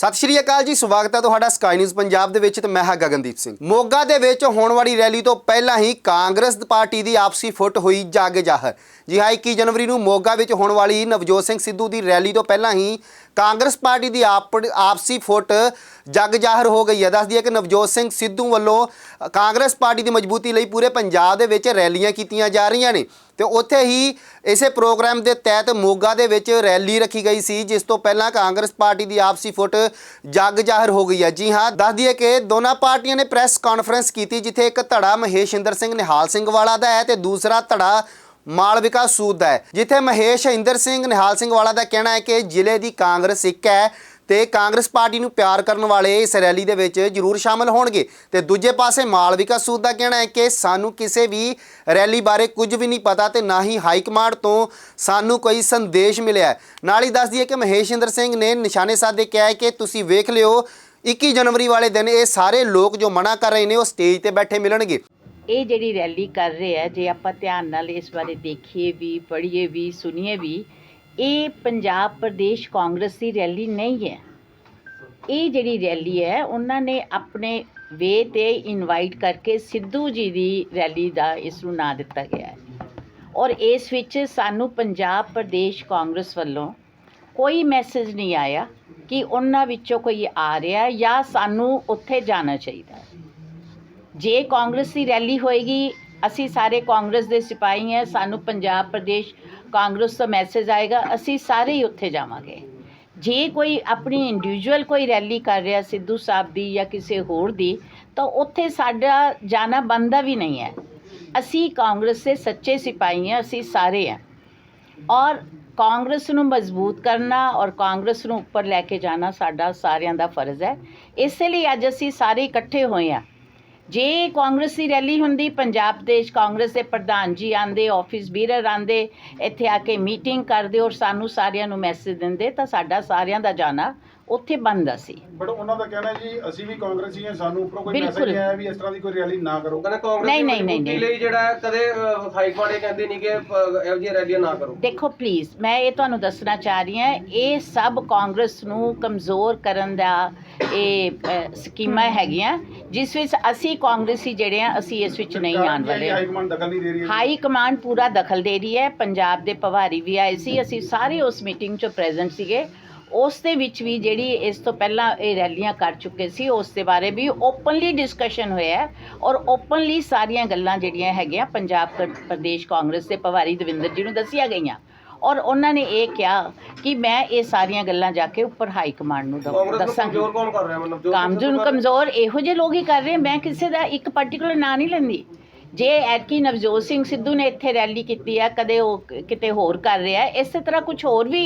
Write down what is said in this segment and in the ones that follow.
ਸਤਿ ਸ਼੍ਰੀ ਅਕਾਲ ਜੀ, ਸਵਾਗਤ ਹੈ ਤੁਹਾਡਾ ਸਕਾਈ ਨਿਊਜ਼ ਪੰਜਾਬ ਦੇ ਵਿੱਚ ਤੇ ਮੈਂ ਹਾਂ ਗਗਨਦੀਪ ਸਿੰਘ। ਮੋਗਾ ਦੇ ਵਿੱਚ ਹੋਣ ਵਾਲੀ ਰੈਲੀ ਤੋਂ ਪਹਿਲਾਂ ਹੀ ਕਾਂਗਰਸ ਪਾਰਟੀ ਦੀ ਆਪਸੀ ਫੁੱਟ ਹੋਈ ਜਾਗ ਜ਼ਾਹਰ ਜੀ ਹਾਂ 21 ਜਨਵਰੀ ਨੂੰ ਮੋਗਾ ਵਿੱਚ ਹੋਣ ਵਾਲੀ ਨਵਜੋਤ ਸਿੰਘ ਸਿੱਧੂ ਦੀ ਰੈਲੀ ਤੋਂ ਪਹਿਲਾਂ ਹੀ ਕਾਂਗਰਸ ਪਾਰਟੀ ਦੀ ਆਪ- ਆਪਸੀ ਫੁੱਟ ਜੱਗ ਜ਼ਾਹਰ ਹੋ ਗਈ ਹੈ। ਦੱਸਦੀ ਹੈ ਕਿ ਨਵਜੋਤ ਸਿੰਘ ਸਿੱਧੂ ਵੱਲੋਂ ਕਾਂਗਰਸ ਪਾਰਟੀ ਦੀ ਮਜ਼ਬੂਤੀ ਲਈ ਪੂਰੇ ਪੰਜਾਬ ਦੇ ਵਿੱਚ ਰੈਲੀਆਂ ਕੀਤੀਆਂ ਜਾ ਰਹੀਆਂ ਨੇ ਤੇ ਉੱਥੇ ਹੀ ਇਸੇ ਪ੍ਰੋਗਰਾਮ ਦੇ ਤਹਿਤ ਮੋਗਾ ਦੇ ਵਿੱਚ ਰੈਲੀ ਰੱਖੀ ਗਈ ਸੀ, ਜਿਸ ਤੋਂ ਪਹਿਲਾਂ ਕਾਂਗਰਸ ਪਾਰਟੀ ਦੀ ਆਪਸੀ ਫੁੱਟ ਜੱਗ ਜ਼ਾਹਰ ਹੋ ਗਈ ਹੈ। ਜੀ ਹਾਂ, ਦੱਸ ਦਈਏ ਕਿ ਦੋਨਾਂ ਪਾਰਟੀਆਂ ਨੇ ਪ੍ਰੈਸ ਕਾਨਫਰੰਸ ਕੀਤੀ, ਜਿੱਥੇ ਇੱਕ ਧੜਾ ਮਹੇਸ਼ਿੰਦਰ ਸਿੰਘ ਨਿਹਾਲ ਸਿੰਘ ਵਾਲਾ ਦਾ ਹੈ ਤੇ ਦੂਸਰਾ ਧੜਾ ਮਾਲਵਿਕਾ ਸੂਦ ਦਾ ਹੈ, ਜਿੱਥੇ ਮਹੇਸ਼ ਇੰਦਰ ਸਿੰਘ ਨਿਹਾਲ ਸਿੰਘ ਵਾਲਾ ਦਾ ਕਹਿਣਾ ਹੈ ਕਿ ਜ਼ਿਲ੍ਹੇ ਦੀ ਕਾਂਗਰਸ ਇੱਕ ਹੈ। ਤੇ ਕਾਂਗਰਸ ਪਾਰਟੀ ਨੂੰ ਪਿਆਰ ਕਰਨ ਵਾਲੇ ਇਸ ਰੈਲੀ ਦੇ ਵਿੱਚ ਜ਼ਰੂਰ ਸ਼ਾਮਲ ਹੋਣਗੇ। ਤੇ ਦੂਜੇ ਪਾਸੇ ਮਾਲਵਿਕਾ ਸੂਦ ਦਾ ਕਹਿਣਾ ਹੈ ਕਿ ਸਾਨੂੰ ਕਿਸੇ ਵੀ ਰੈਲੀ ਬਾਰੇ ਕੁਝ ਵੀ ਨਹੀਂ ਪਤਾ ਤੇ ਨਾ ਹੀ ਹਾਈ ਕਮਾਂਡ ਤੋਂ ਸਾਨੂੰ ਕੋਈ ਸੰਦੇਸ਼ ਮਿਲਿਆ ਨਾਲ ਹੀ ਦੱਸ ਦਈਏ ਕਿ ਮਹੇਸ਼ ਇੰਦਰ ਸਿੰਘ ਨੇ ਨਿਸ਼ਾਨੇ ਸਾਧੇ ਕਿਹਾ ਹੈ ਕਿ ਤੁਸੀਂ ਵੇਖ ਲਿਓ 21 ਜਨਵਰੀ ਵਾਲੇ ਦਿਨ ਇਹ ਸਾਰੇ ਲੋਕ ਜੋ ਮਨਾ ਕਰ ਰਹੇ ਨੇ ਉਹ ਸਟੇਜ ਤੇ ਬੈਠੇ ਮਿਲਣਗੇ। ਇਹ ਜਿਹੜੀ ਰੈਲੀ ਕਰ ਰਹੇ ਆ, ਜੇ ਆਪਾਂ ਧਿਆਨ ਨਾਲ ਇਸ ਬਾਰੇ ਦੇਖੀਏ ਵੀ, ਪੜ੍ਹੀਏ ਵੀ, ਸੁਣੀਏ ਵੀ ਇਹ ਪੰਜਾਬ ਪ੍ਰਦੇਸ਼ ਕਾਂਗਰਸ ਦੀ ਰੈਲੀ ਨਹੀਂ ਹੈ। ਇਹ ਜਿਹੜੀ ਰੈਲੀ ਹੈ, ਉਹਨਾਂ ਨੇ ਆਪਣੇ ਵੇ ਤੇ ਇਨਵਾਈਟ ਕਰਕੇ ਸਿੱਧੂ ਜੀ ਦੀ ਰੈਲੀ ਦਾ ਇਸ ਨੂੰ ਨਾਂ ਦਿੱਤਾ ਗਿਆ ਹੈ। ਔਰ ਇਸ ਵਿੱਚ ਸਾਨੂੰ ਪੰਜਾਬ ਪ੍ਰਦੇਸ਼ ਕਾਂਗਰਸ ਵੱਲੋਂ ਕੋਈ ਮੈਸੇਜ ਨਹੀਂ ਆਇਆ ਕਿ ਉਹਨਾਂ ਵਿੱਚੋਂ ਕੋਈ ਆ ਰਿਹਾ ਜਾਂ ਸਾਨੂੰ ਉੱਥੇ ਜਾਣਾ ਚਾਹੀਦਾ ਜੇ ਕਾਂਗਰਸ ਦੀ ਰੈਲੀ ਹੋਏਗੀ, ਅਸੀਂ ਸਾਰੇ ਕਾਂਗਰਸ ਦੇ ਸਿਪਾਹੀ ਹਾਂ, ਸਾਨੂੰ ਪੰਜਾਬ ਪ੍ਰਦੇਸ਼ ਕਾਂਗਰਸ ਤੋਂ ਮੈਸੇਜ ਆਏਗਾ, ਅਸੀਂ ਸਾਰੇ ਹੀ ਉੱਥੇ ਜਾਵਾਂਗੇ। ਜੇ ਕੋਈ ਆਪਣੀ ਇੰਡੀਵਿਜੂਅਲ ਕੋਈ ਰੈਲੀ ਕਰ ਰਿਹਾ, ਸਿੱਧੂ ਸਾਹਿਬ ਦੀ ਜਾਂ ਕਿਸੇ ਹੋਰ ਦੀ, ਤਾਂ ਉੱਥੇ ਸਾਡਾ ਜਾਣਾ ਬੰਦਾ ਵੀ ਨਹੀਂ ਹੈ। ਅਸੀਂ ਕਾਂਗਰਸ ਦੇ ਸੱਚੇ ਸਿਪਾਹੀ ਹਾਂ, ਅਸੀਂ ਸਾਰੇ ਹਾਂ। ਔਰ ਕਾਂਗਰਸ ਨੂੰ ਮਜ਼ਬੂਤ ਕਰਨਾ ਔਰ ਕਾਂਗਰਸ ਨੂੰ ਉੱਪਰ ਲੈ ਕੇ ਜਾਣਾ ਸਾਡਾ ਸਾਰਿਆਂ ਦਾ ਫਰਜ਼ ਹੈ। ਇਸੇ ਲਈ ਅੱਜ ਅਸੀਂ ਸਾਰੇ ਇਕੱਠੇ ਹੋਏ ਹਾਂ। ਜੇ ਕਾਂਗਰਸ ਦੀ ਰੈਲੀ ਹੁੰਦੀ, ਪੰਜਾਬ ਦੇਸ਼ ਕਾਂਗਰਸ ਦੇ ਪ੍ਰਧਾਨ ਜੀ ਆਂਦੇ, ਆਫਿਸ ਬੀਰਰ ਆਂਦੇ, ਇੱਥੇ ਆ ਕੇ ਮੀਟਿੰਗ ਕਰਦੇ ਔਰ ਸਾਨੂੰ ਸਾਰਿਆਂ ਨੂੰ ਮੈਸੇਜ ਦਿੰਦੇ, ਤਾਂ ਸਾਡਾ ਸਾਰਿਆਂ ਦਾ ਜਾਣਾ ਉੱਥੇ ਬੰਦ ਸੀ ਬਟ ਉਹਨਾਂ ਦਾ ਕਹਿਣਾ ਜੀ ਅਸੀਂ ਵੀ ਕਾਂਗਰਸੀ ਹਾਂ ਸਾਨੂੰ ਉੱਪਰੋਂ ਕੋਈ ਬਿਲਕੁਲ। ਮੈਸੇਜ ਨਹੀਂ ਆਇਆ ਵੀ ਇਸ ਤਰ੍ਹਾਂ ਦੀ ਕੋਈ ਰੈਲੀ ਨਾ ਕਰੋ ਕਹਿੰਦਾ ਕਾਂਗਰਸ ਨਹੀਂ, ਦੀ ਨਹੀਂ, ਨਹੀਂ, ਮਜ਼ਬੂਤੀ ਨਹੀਂ। ਲਈ ਜਿਹੜਾ ਹੈ, ਕਦੇ ਅਹ, ਹਾਈ ਕਮਾਂਡ ਇਹ ਕਹਿੰਦੇ ਨਹੀਂ ਕਿ ਅਹ, ਇਹੋ ਜਿਹੀਆਂ ਰੈਲੀਆਂ ਨਾ ਕਰੋ ਦੇਖੋ ਪਲੀਜ਼ ਮੈਂ ਇਹ ਤੁਹਾਨੂੰ ਦੱਸਣਾ ਚਾਹ ਰਹੀ ਹਾਂ ਇਹ ਸਭ ਕਾਂਗਰਸ ਨੂੰ ਕਮਜ਼ੋਰ ਕਰਨ ਦਾ ਇਹ ਅ, ਸਕੀਮਾਂ ਹੈਗੀਆਂ ਜਿਸ ਵਿੱਚ ਅਸੀਂ ਕਾਂਗਰਸੀ ਜਿਹੜੇ ਆ ਅਸੀਂ ਇਸ ਵਿੱਚ ਨਹੀਂ ਆਉਣ ਵਾਲੇ ਹਾਈ ਕਮਾਂਡ ਦਖਲ ਨਹੀਂ ਦੇ ਰਹੀ ਹੈ। ਹਾਈ ਕਮਾਂਡ ਪੂਰਾ ਦਖਲ ਦੇ ਰਹੀ ਹੈ ਪੰਜਾਬ ਦੇ ਪਵਾਰੀ ਵੀ ਆਏ ਸੀ ਅਸੀਂ ਸਾਰੇ ਉਸ ਮੀਟਿੰਗ 'ਚ ਪ੍ਰੈਜ਼ੈਂਟ ਸੀਗੇ ਉਸ ਦੇ ਵਿੱਚ ਵੀ ਜਿਹੜੀ ਇਸ ਤੋਂ ਪਹਿਲਾਂ ਇਹ ਰੈਲੀਆਂ ਕਰ ਚੁੱਕੇ ਸੀ ਉਸ ਦੇ ਬਾਰੇ ਵੀ ਓਪਨਲੀ ਡਿਸਕਸ਼ਨ ਹੋਇਆ ਔਰ ਓਪਨਲੀ ਸਾਰੀਆਂ ਗੱਲਾਂ ਜਿਹੜੀਆਂ ਹੈਗੀਆਂ ਪੰਜਾਬ ਪ੍ਰਦੇਸ਼ ਕਾਂਗਰਸ ਦੇ ਪਵਾਰੀ ਦਵਿੰਦਰ ਜੀ ਨੂੰ ਦੱਸੀਆਂ ਗਈਆਂ। ਔਰ ਉਹਨਾਂ ਨੇ ਇਹ ਕਿਹਾ ਕਿ ਮੈਂ ਇਹ ਸਾਰੀਆਂ ਗੱਲਾਂ ਜਾ ਕੇ ਉੱਪਰ ਹਾਈ ਕਮਾਂਡ ਨੂੰ ਦੱਸਾਂਗੀ ਕਮਜ਼ੋਰ ਕੌਣ ਕਰ ਰਿਹਾ? ਮਤਲਬ ਕਮਜ਼ੋਰ ਇਹੋ ਜਿਹੇ ਲੋਕ ਹੀ ਕਰ ਰਹੇ ਮੈਂ ਕਿਸੇ ਦਾ ਇੱਕ ਪਾਰਟਿਕੂਲਰ ਨਾਂ ਨਹੀਂ ਲੈਂਦੀ। ਜੇ ਐਤਕੀ ਨਵਜੋਤ ਸਿੰਘ ਸਿੱਧੂ ਨੇ ਇੱਥੇ ਰੈਲੀ ਕੀਤੀ ਆ, ਕਦੇ ਉਹ ਕਿਤੇ ਹੋਰ ਕਰ ਰਿਹਾ ਹੈ। ਇਸੇ ਤਰ੍ਹਾਂ ਕੁਝ ਹੋਰ ਵੀ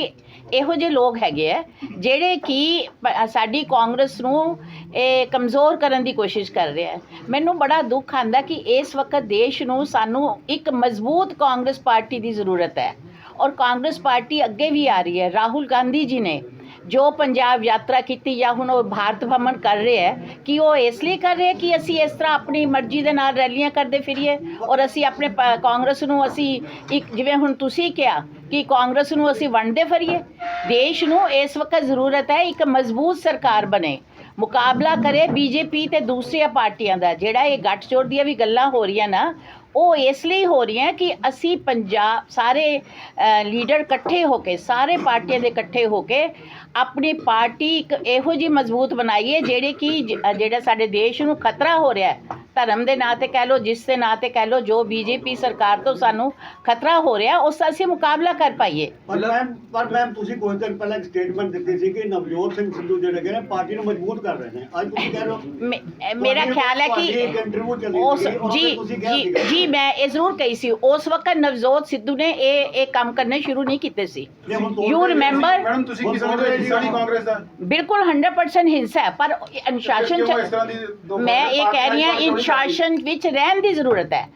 ਇਹੋ ਜਿਹੇ ਲੋਕ ਹੈਗੇ ਆ, ਜਿਹੜੇ ਕਿ ਸਾਡੀ ਕਾਂਗਰਸ ਨੂੰ ਇਹ ਕਮਜ਼ੋਰ ਕਰਨ ਦੀ ਕੋਸ਼ਿਸ਼ ਕਰ ਰਿਹਾ ਮੈਨੂੰ ਬੜਾ ਦੁੱਖ ਆਂਦਾ ਕਿ ਇਸ ਵਕਤ ਦੇਸ਼ ਨੂੰ ਸਾਨੂੰ ਇੱਕ ਮਜ਼ਬੂਤ ਕਾਂਗਰਸ ਪਾਰਟੀ ਦੀ ਜ਼ਰੂਰਤ ਹੈ ਔਰ ਕਾਂਗਰਸ ਪਾਰਟੀ ਅੱਗੇ ਵੀ ਆ ਰਹੀ ਹੈ ਰਾਹੁਲ ਗਾਂਧੀ ਜੀ ਨੇ ਜੋ ਪੰਜਾਬ ਯਾਤਰਾ ਕੀਤੀ ਜਾਂ ਹੁਣ ਉਹ ਭਾਰਤ ਭ੍ਰਮਣ ਕਰ ਰਹੇ ਹੈ, ਕਿ ਉਹ ਇਸ ਲਈ ਕਰ ਰਹੇ ਕਿ ਅਸੀਂ ਇਸ ਤਰ੍ਹਾਂ ਆਪਣੀ ਮਰਜ਼ੀ ਦੇ ਨਾਲ ਰੈਲੀਆਂ ਕਰਦੇ ਫਿਰੀਏ? ਔਰ ਅਸੀਂ ਆਪਣੇ ਪ- ਕਾਂਗਰਸ ਨੂੰ ਅਸੀਂ ਇੱਕ, ਜਿਵੇਂ ਹੁਣ ਤੁਸੀਂ ਕਿਹਾ ਕਿ ਕਾਂਗਰਸ ਨੂੰ ਅਸੀਂ ਵੰਡਦੇ ਫਿਰੀਏ? ਦੇਸ਼ ਨੂੰ ਇਸ ਵਕਤ ਜ਼ਰੂਰਤ ਹੈ ਇੱਕ ਮਜ਼ਬੂਤ ਸਰਕਾਰ ਬਣੇ। ਮੁਕਾਬਲਾ ਕਰੇ ਬੀਜੇਪੀ ਤੇ ਦੂਸਰੀਆਂ ਪਾਰਟੀਆਂ ਦਾ, ਜਿਹੜਾ ਇਹ ਗੱਠਜੋੜ ਦੀਆਂ ਵੀ ਗੱਲਾਂ ਹੋ ਰਹੀਆਂ ਨਾ ਉਹ ਇਸ ਲਈ ਹੋ ਰਹੀਆਂ ਕਿ ਅਸੀਂ ਪੰਜਾਬ ਸਾਰੇ ਲੀਡਰ ਇਕੱਠੇ ਹੋ ਕੇ, ਸਾਰੇ ਪਾਰਟੀਆਂ ਦੇ ਇਕੱਠੇ ਹੋ ਕੇ ਆਪਣੀ ਪਾਰਟੀ ਇੱਕ ਇਹੋ ਜਿਹੀ ਮਜ਼ਬੂਤ ਬਣਾਈਏ ਜਿਹੜੇ ਕਿ ਜਿਹੜਾ ਸਾਡੇ ਦੇਸ਼ ਨੂੰ ਖਤਰਾ ਹੋ ਰਿਹਾ ਹੈ। ਧਰਮ ਦੇ ਨਾਂ ਤੇ ਕਹਿ ਲਓ ਜਿਸ ਦੇ ਨਾਂ ਤੇ ਕਹਿ ਲਓ ਜੋ ਬੀਜੇਪੀ ਸਰਕਾਰ ਤੋਂ ਸਾਨੂੰ ਖਤਰਾ ਹੋ ਰਿਹਾ ਉਸ ਦਾ ਅਸੀਂ ਮੁਕਾਬਲਾ ਕਰ ਪਾਈਏ। ਪਰ ਮੈਮ ਪਰ ਮੈਮ ਤੁਸੀਂ ਕੁਝ ਦਿਨ ਪਹਿਲਾਂ ਇੱਕ ਸਟੇਟਮੈਂਟ ਦਿੱਤੀ ਸੀ ਕਿ ਨਵਜੋਤ ਸਿੰਘ ਸਿੱਧੂ ਜਿਹੜੇ ਨੇ ਪਾਰਟੀ ਨੂੰ ਮਜ਼ਬੂਤ ਕਰ ਰਹੇ ਨੇ। ਅੱਜ ਤੁਸੀਂ ਕਹਿ ਰਹੇ ਹੋ ਮੇ- ਮੇਰਾ ਖਿਆਲ ਹੈ ਕਿ ਉਸ ਜੀ ਜੀ। ਜੀ ਮੈਂ ਇਹ ਜ਼ਰੂਰ ਕਹੀ ਸੀ ਉਸ ਵਕਤ ਨਵਜੋਤ ਸਿੱਧੂ ਨੇ ਇਹ ਇਹ ਕੰਮ ਕਰਨੇ ਸ਼ੁਰੂ ਨਹੀਂ ਕੀਤੇ ਸੀ। ਯੂ ਰਿਮੈਂਬਰ ਮੈਡਮ ਤੁਸੀਂ ਕੀ ਸਮਝਦੇ ਹੋ ਹਿੱਸਾ ਨਹੀਂ ਕਾਂਗਰਸ ਦਾ? ਬਿਲਕੁਲ 100% ਹਿੰਸਾ ਹੈ ਪਰ ਅਨੁਸ਼ਾਸਨ ਕਿਉਂ ਇਸ ਤਰ੍ਹਾਂ ਦੀ ਚ ਦੋ ਮੈਂ ਇਹ ਕਹਿ ਰਹੀ ਹਾਂ ਅਨੁਸ਼ਾਸਨ ਵਿੱਚ ਰਹਿਣ ਦੀ ਜ਼ਰੂਰਤ ਹੈ।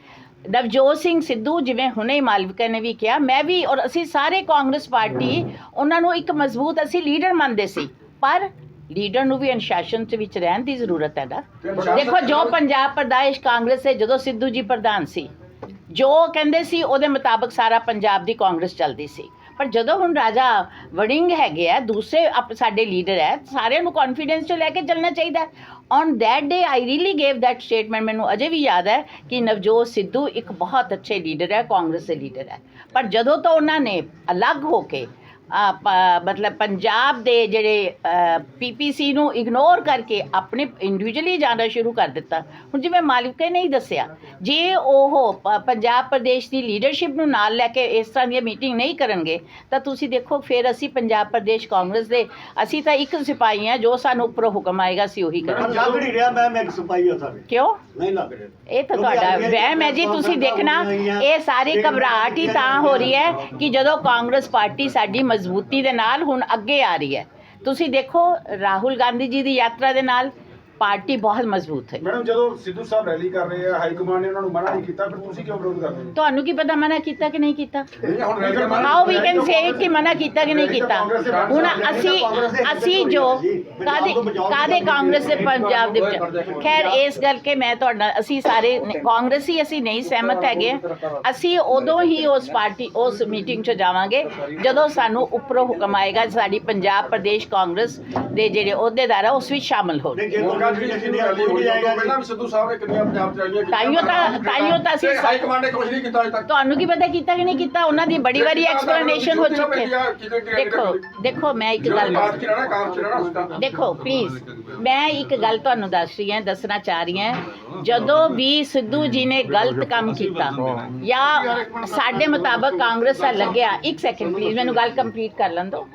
ਨਵਜੋਤ ਸਿੰਘ ਸਿੱਧੂ ਜਿਵੇਂ ਹੁਣੇ ਮਾਲਵਿਕਾ ਨੇ ਵੀ ਕਿਹਾ, ਮੈਂ ਵੀ ਔਰ ਅਸੀਂ ਸਾਰੇ ਕਾਂਗਰਸ ਪਾਰਟੀ ਉਹਨਾਂ ਨੂੰ ਇੱਕ ਮਜ਼ਬੂਤ ਅਸੀਂ ਲੀਡਰ ਮੰਨਦੇ ਸੀ, ਪਰ ਲੀਡਰ ਨੂੰ ਵੀ ਅਨੁਸ਼ਾਸਨ ਚ ਵਿੱਚ ਰਹਿਣ ਦੀ ਜ਼ਰੂਰਤ ਹੈ ਨਾ। ਦੇਖੋ, ਜੋ ਪੰਜਾਬ ਪ੍ਰਦੇਸ਼ ਕਾਂਗਰਸ ਹੈ ਜਦੋਂ ਸਿੱਧੂ ਜੀ ਪ੍ਰਧਾਨ ਸੀ, ਜੋ ਕਹਿੰਦੇ ਸੀ ਉਹਦੇ ਮੁਤਾਬਕ ਸਾਰਾ ਪੰਜਾਬ ਦੀ ਕਾਂਗਰਸ ਚੱਲਦੀ ਸੀ। ਪਰ ਜਦੋਂ ਹੁਣ ਰਾਜਾ ਵੜਿੰਗ ਹੈਗੇ ਆ, ਦੂਸਰੇ ਆਪ- ਸਾਡੇ ਲੀਡਰ ਹੈ ਸਾਰਿਆਂ ਨੂੰ ਕੌਨਫੀਡੈਂਸ 'ਚ ਲੈ ਕੇ ਚੱਲਣਾ ਚਾਹੀਦਾ on that day I really gave that statement ਮੈਨੂੰ ਅਜੇ ਵੀ ਯਾਦ ਹੈ ਕਿ ਨਵਜੋਤ ਸਿੱਧੂ ਇੱਕ ਬਹੁਤ ਅੱਛੇ ਲੀਡਰ ਹੈ, ਕਾਂਗਰਸ ਦੇ ਲੀਡਰ ਹੈ। ਪਰ ਜਦੋਂ ਤੋਂ ਉਹਨਾਂ ਨੇ ਅਲੱਗ ਹੋ ਕੇ ਮਤਲਬ ਪੰਜਾਬ ਦੇ ਜਿਹੜੇ ਪੀਪੀਸੀ ਨੂੰ ਇਗਨੋਰ ਕਰਕੇ ਆਪਣੇ ਇੰਡੀਵਿਜੂਅਲੀ ਜਾਣਾ ਸ਼ੁਰੂ ਕਰ ਦਿੱਤਾ। ਹੁਣ ਜਿਵੇਂ ਮਾਲਿਕੇ ਨੇ ਹੀ ਦੱਸਿਆ ਜੇ ਉਹ ਪੰਜਾਬ ਪ੍ਰਦੇਸ਼ ਦੀ ਲੀਡਰਸ਼ਿਪ ਨੂੰ ਨਾਲ ਲੈ ਕੇ ਇਸ ਤਰ੍ਹਾਂ ਦੀ ਮੀਟਿੰਗ ਨਹੀਂ ਕਰਨਗੇ ਤਾਂ ਤੁਸੀਂ ਦੇਖੋ ਫਿਰ ਅਸੀਂ ਪੰਜਾਬ ਪ੍ਰਦੇਸ਼ ਕਾਂਗਰਸ ਦੇ ਅਸੀਂ ਤਾਂ ਇੱਕ ਸਿਪਾਹੀ ਹਾਂ ਜੋ ਸਾਨੂੰ ਉੱਪਰੋਂ ਹੁਕਮ ਆਏਗਾ ਅਸੀਂ ਉਹੀ ਕਰਾਂਗੇ। ਪੰਜਾਬ ਨਹੀਂ ਰਿਹਾ ਮੈਮ ਇੱਕ ਸਿਪਾਹੀ ਹੋ ਸਾਰੇ ਕਿਉਂ? ਨਹੀਂ ਲੱਗ ਰਿਹਾ। ਇਹ ਤਾਂ ਤੁਹਾਡਾ ਵਹਿਮ ਹੈ ਜੀ ਤੁਸੀਂ ਦੇਖਣਾ ਇਹ ਸਾਰੀ ਘਬਰਾਹਟ ਹੀ ਤਾਂ ਹੋ ਰਹੀ ਹੈ ਕਿ ਜਦੋਂ ਕਾਂਗਰਸ ਪਾਰਟੀ ਸਾਡੀ ਮਜ਼ਬੂਤੀ ਦੇ ਨਾਲ ਹੁਣ ਅੱਗੇ ਆ ਰਹੀ ਹੈ। ਤੁਸੀਂ ਦੇਖੋ ਰਾਹੁਲ ਗਾਂਧੀ ਜੀ ਦੀ ਯਾਤਰਾ ਦੇ ਨਾਲ ਪਾਰਟੀ ਬਹੁਤ ਮਜ਼ਬੂਤ ਹੈ ਮੈਡਮ ਜਦੋਂ ਸਿੱਧੂ ਸਾਹਿਬ ਰੈਲੀ ਕਰ ਰਹੇ ਆ ਹਾਈ ਕਮਾਂਡ ਨੇ ਉਹਨਾਂ ਨੂੰ ਮਨਾ ਨਹੀਂ ਕੀਤਾ ਫਿਰ ਤੁਸੀਂ ਕਿਉਂ ਵਿਰੋਧ ਕਰਦੇ ਹੋ? ਤੁਹਾਨੂੰ ਕੀ ਪਤਾ ਮਨਾ ਕੀਤਾ ਕਿ ਨਹੀਂ ਕੀਤਾ? ਹੁਣ ਹਾਊ ਵੀ ਕੈਨ ਸੇ ਕਿ ਮਨਾ ਕੀਤਾ ਕਿ ਨਹੀਂ ਕੀਤਾ? ਹੁਣ ਅਸੀਂ ਅਸੀਂ ਜੋ ਕਾਦੇ ਕਾਦੇ ਕਾਂਗਰਸ ਦੇ ਪੰਜਾਬ ਦੇ ਵਿੱਚ? ਖੈਰ ਇਸ ਗੱਲ ਕੇ ਮੈਂ ਤੁਹਾਡਾ ਅਸੀਂ ਸਾਰੇ ਕਾਂਗਰਸੀ ਅਸੀਂ ਨਹੀਂ ਸਹਿਮਤ ਹੈਗੇ। ਅਸੀਂ ਉਦੋਂ ਹੀ ਉਸ ਪਾਰਟੀ ਉਸ ਮੀਟਿੰਗ 'ਚ ਜਾਵਾਂਗੇ ਜਦੋਂ ਸਾਨੂੰ ਉੱਪਰੋਂ ਹੁਕਮ ਆਏਗਾ ਸਾਡੀ ਪੰਜਾਬ ਪ੍ਰਦੇਸ਼ ਕਾਂਗਰਸ ਦੇ ਜਿਹੜੇ ਅਹੁਦੇਦਾਰ ਆ ਉਸ ਵਿੱਚ ਸ਼ਾਮਲ ਹੋਣ ਨਹੀਂ ਜੇ ਤੁਹਾਡਾ ਜਿਹੜੀ ਰੈਲੀ ਹੋਈ ਜਾਏਗਾ ਉਦੋਂ ਪਹਿਲਾਂ ਵੀ ਸਿੱਧੂ ਸਾਹਿਬ ਨੇ ਕਿੰਨੀਆਂ ਪੰਜਾਬ ਚ ਰੈਲੀਆਂ ਤਾਈਓ ਤਾਂ- ਤਾਈਓ ਤਾਂ ਅਸੀਂ- ਹਾਈ ਕਮਾਂਡ ਨੇ ਕੁਝ ਨਹੀਂ ਕੀਤਾ ਅਜੇ ਤੱਕ। ਤੁਹਾਨੂੰ ਕੀ ਪਤਾ ਕੀਤਾ ਕਿ ਨਹੀਂ ਕੀਤਾ? ਉਹਨਾਂ ਦੀ ਬੜੀ ਵਾਰੀ ਐਕਸਪਲੇਨੇਸ਼ਨ ਹੋ ਚੁੱਕੀ ਹੈ। ਦੇਖੋ ਦੇਖੋ ਮੈਂ ਇੱਕ ਗੱਲ ਬਾਤ ਚ ਰਹਿਣਾ ਕੰਮ ਚ ਰਹਿਣਾ ਉਸਦਾ ਦੇਖੋ ਪਲੀਜ਼ ਮੈਂ ਇੱਕ ਗੱਲ ਤੁਹਾਨੂੰ ਦੱਸ ਰਹੀ ਹਾਂ ਦੱਸਣਾ ਚਾਹ ਰਹੀ ਹਾਂ। ਜਦੋਂ ਵੀ ਸਿੱਧੂ ਜੀ ਨੇ ਗਲਤ ਕੰਮ ਕੀਤਾ ਜਾਂ ਸਾਡੇ ਮੁਤਾਬਕ ਕਾਂਗਰਸ ਦਾ ਲੱਗਿਆ ਇੱਕ ਸੈਕਿੰਡ ਪਲੀਜ਼ ਮੈਨੂੰ ਗੱਲ ਕੰਪਲੀਟ ਕਰ ਲੈਣ ਦਿਓ।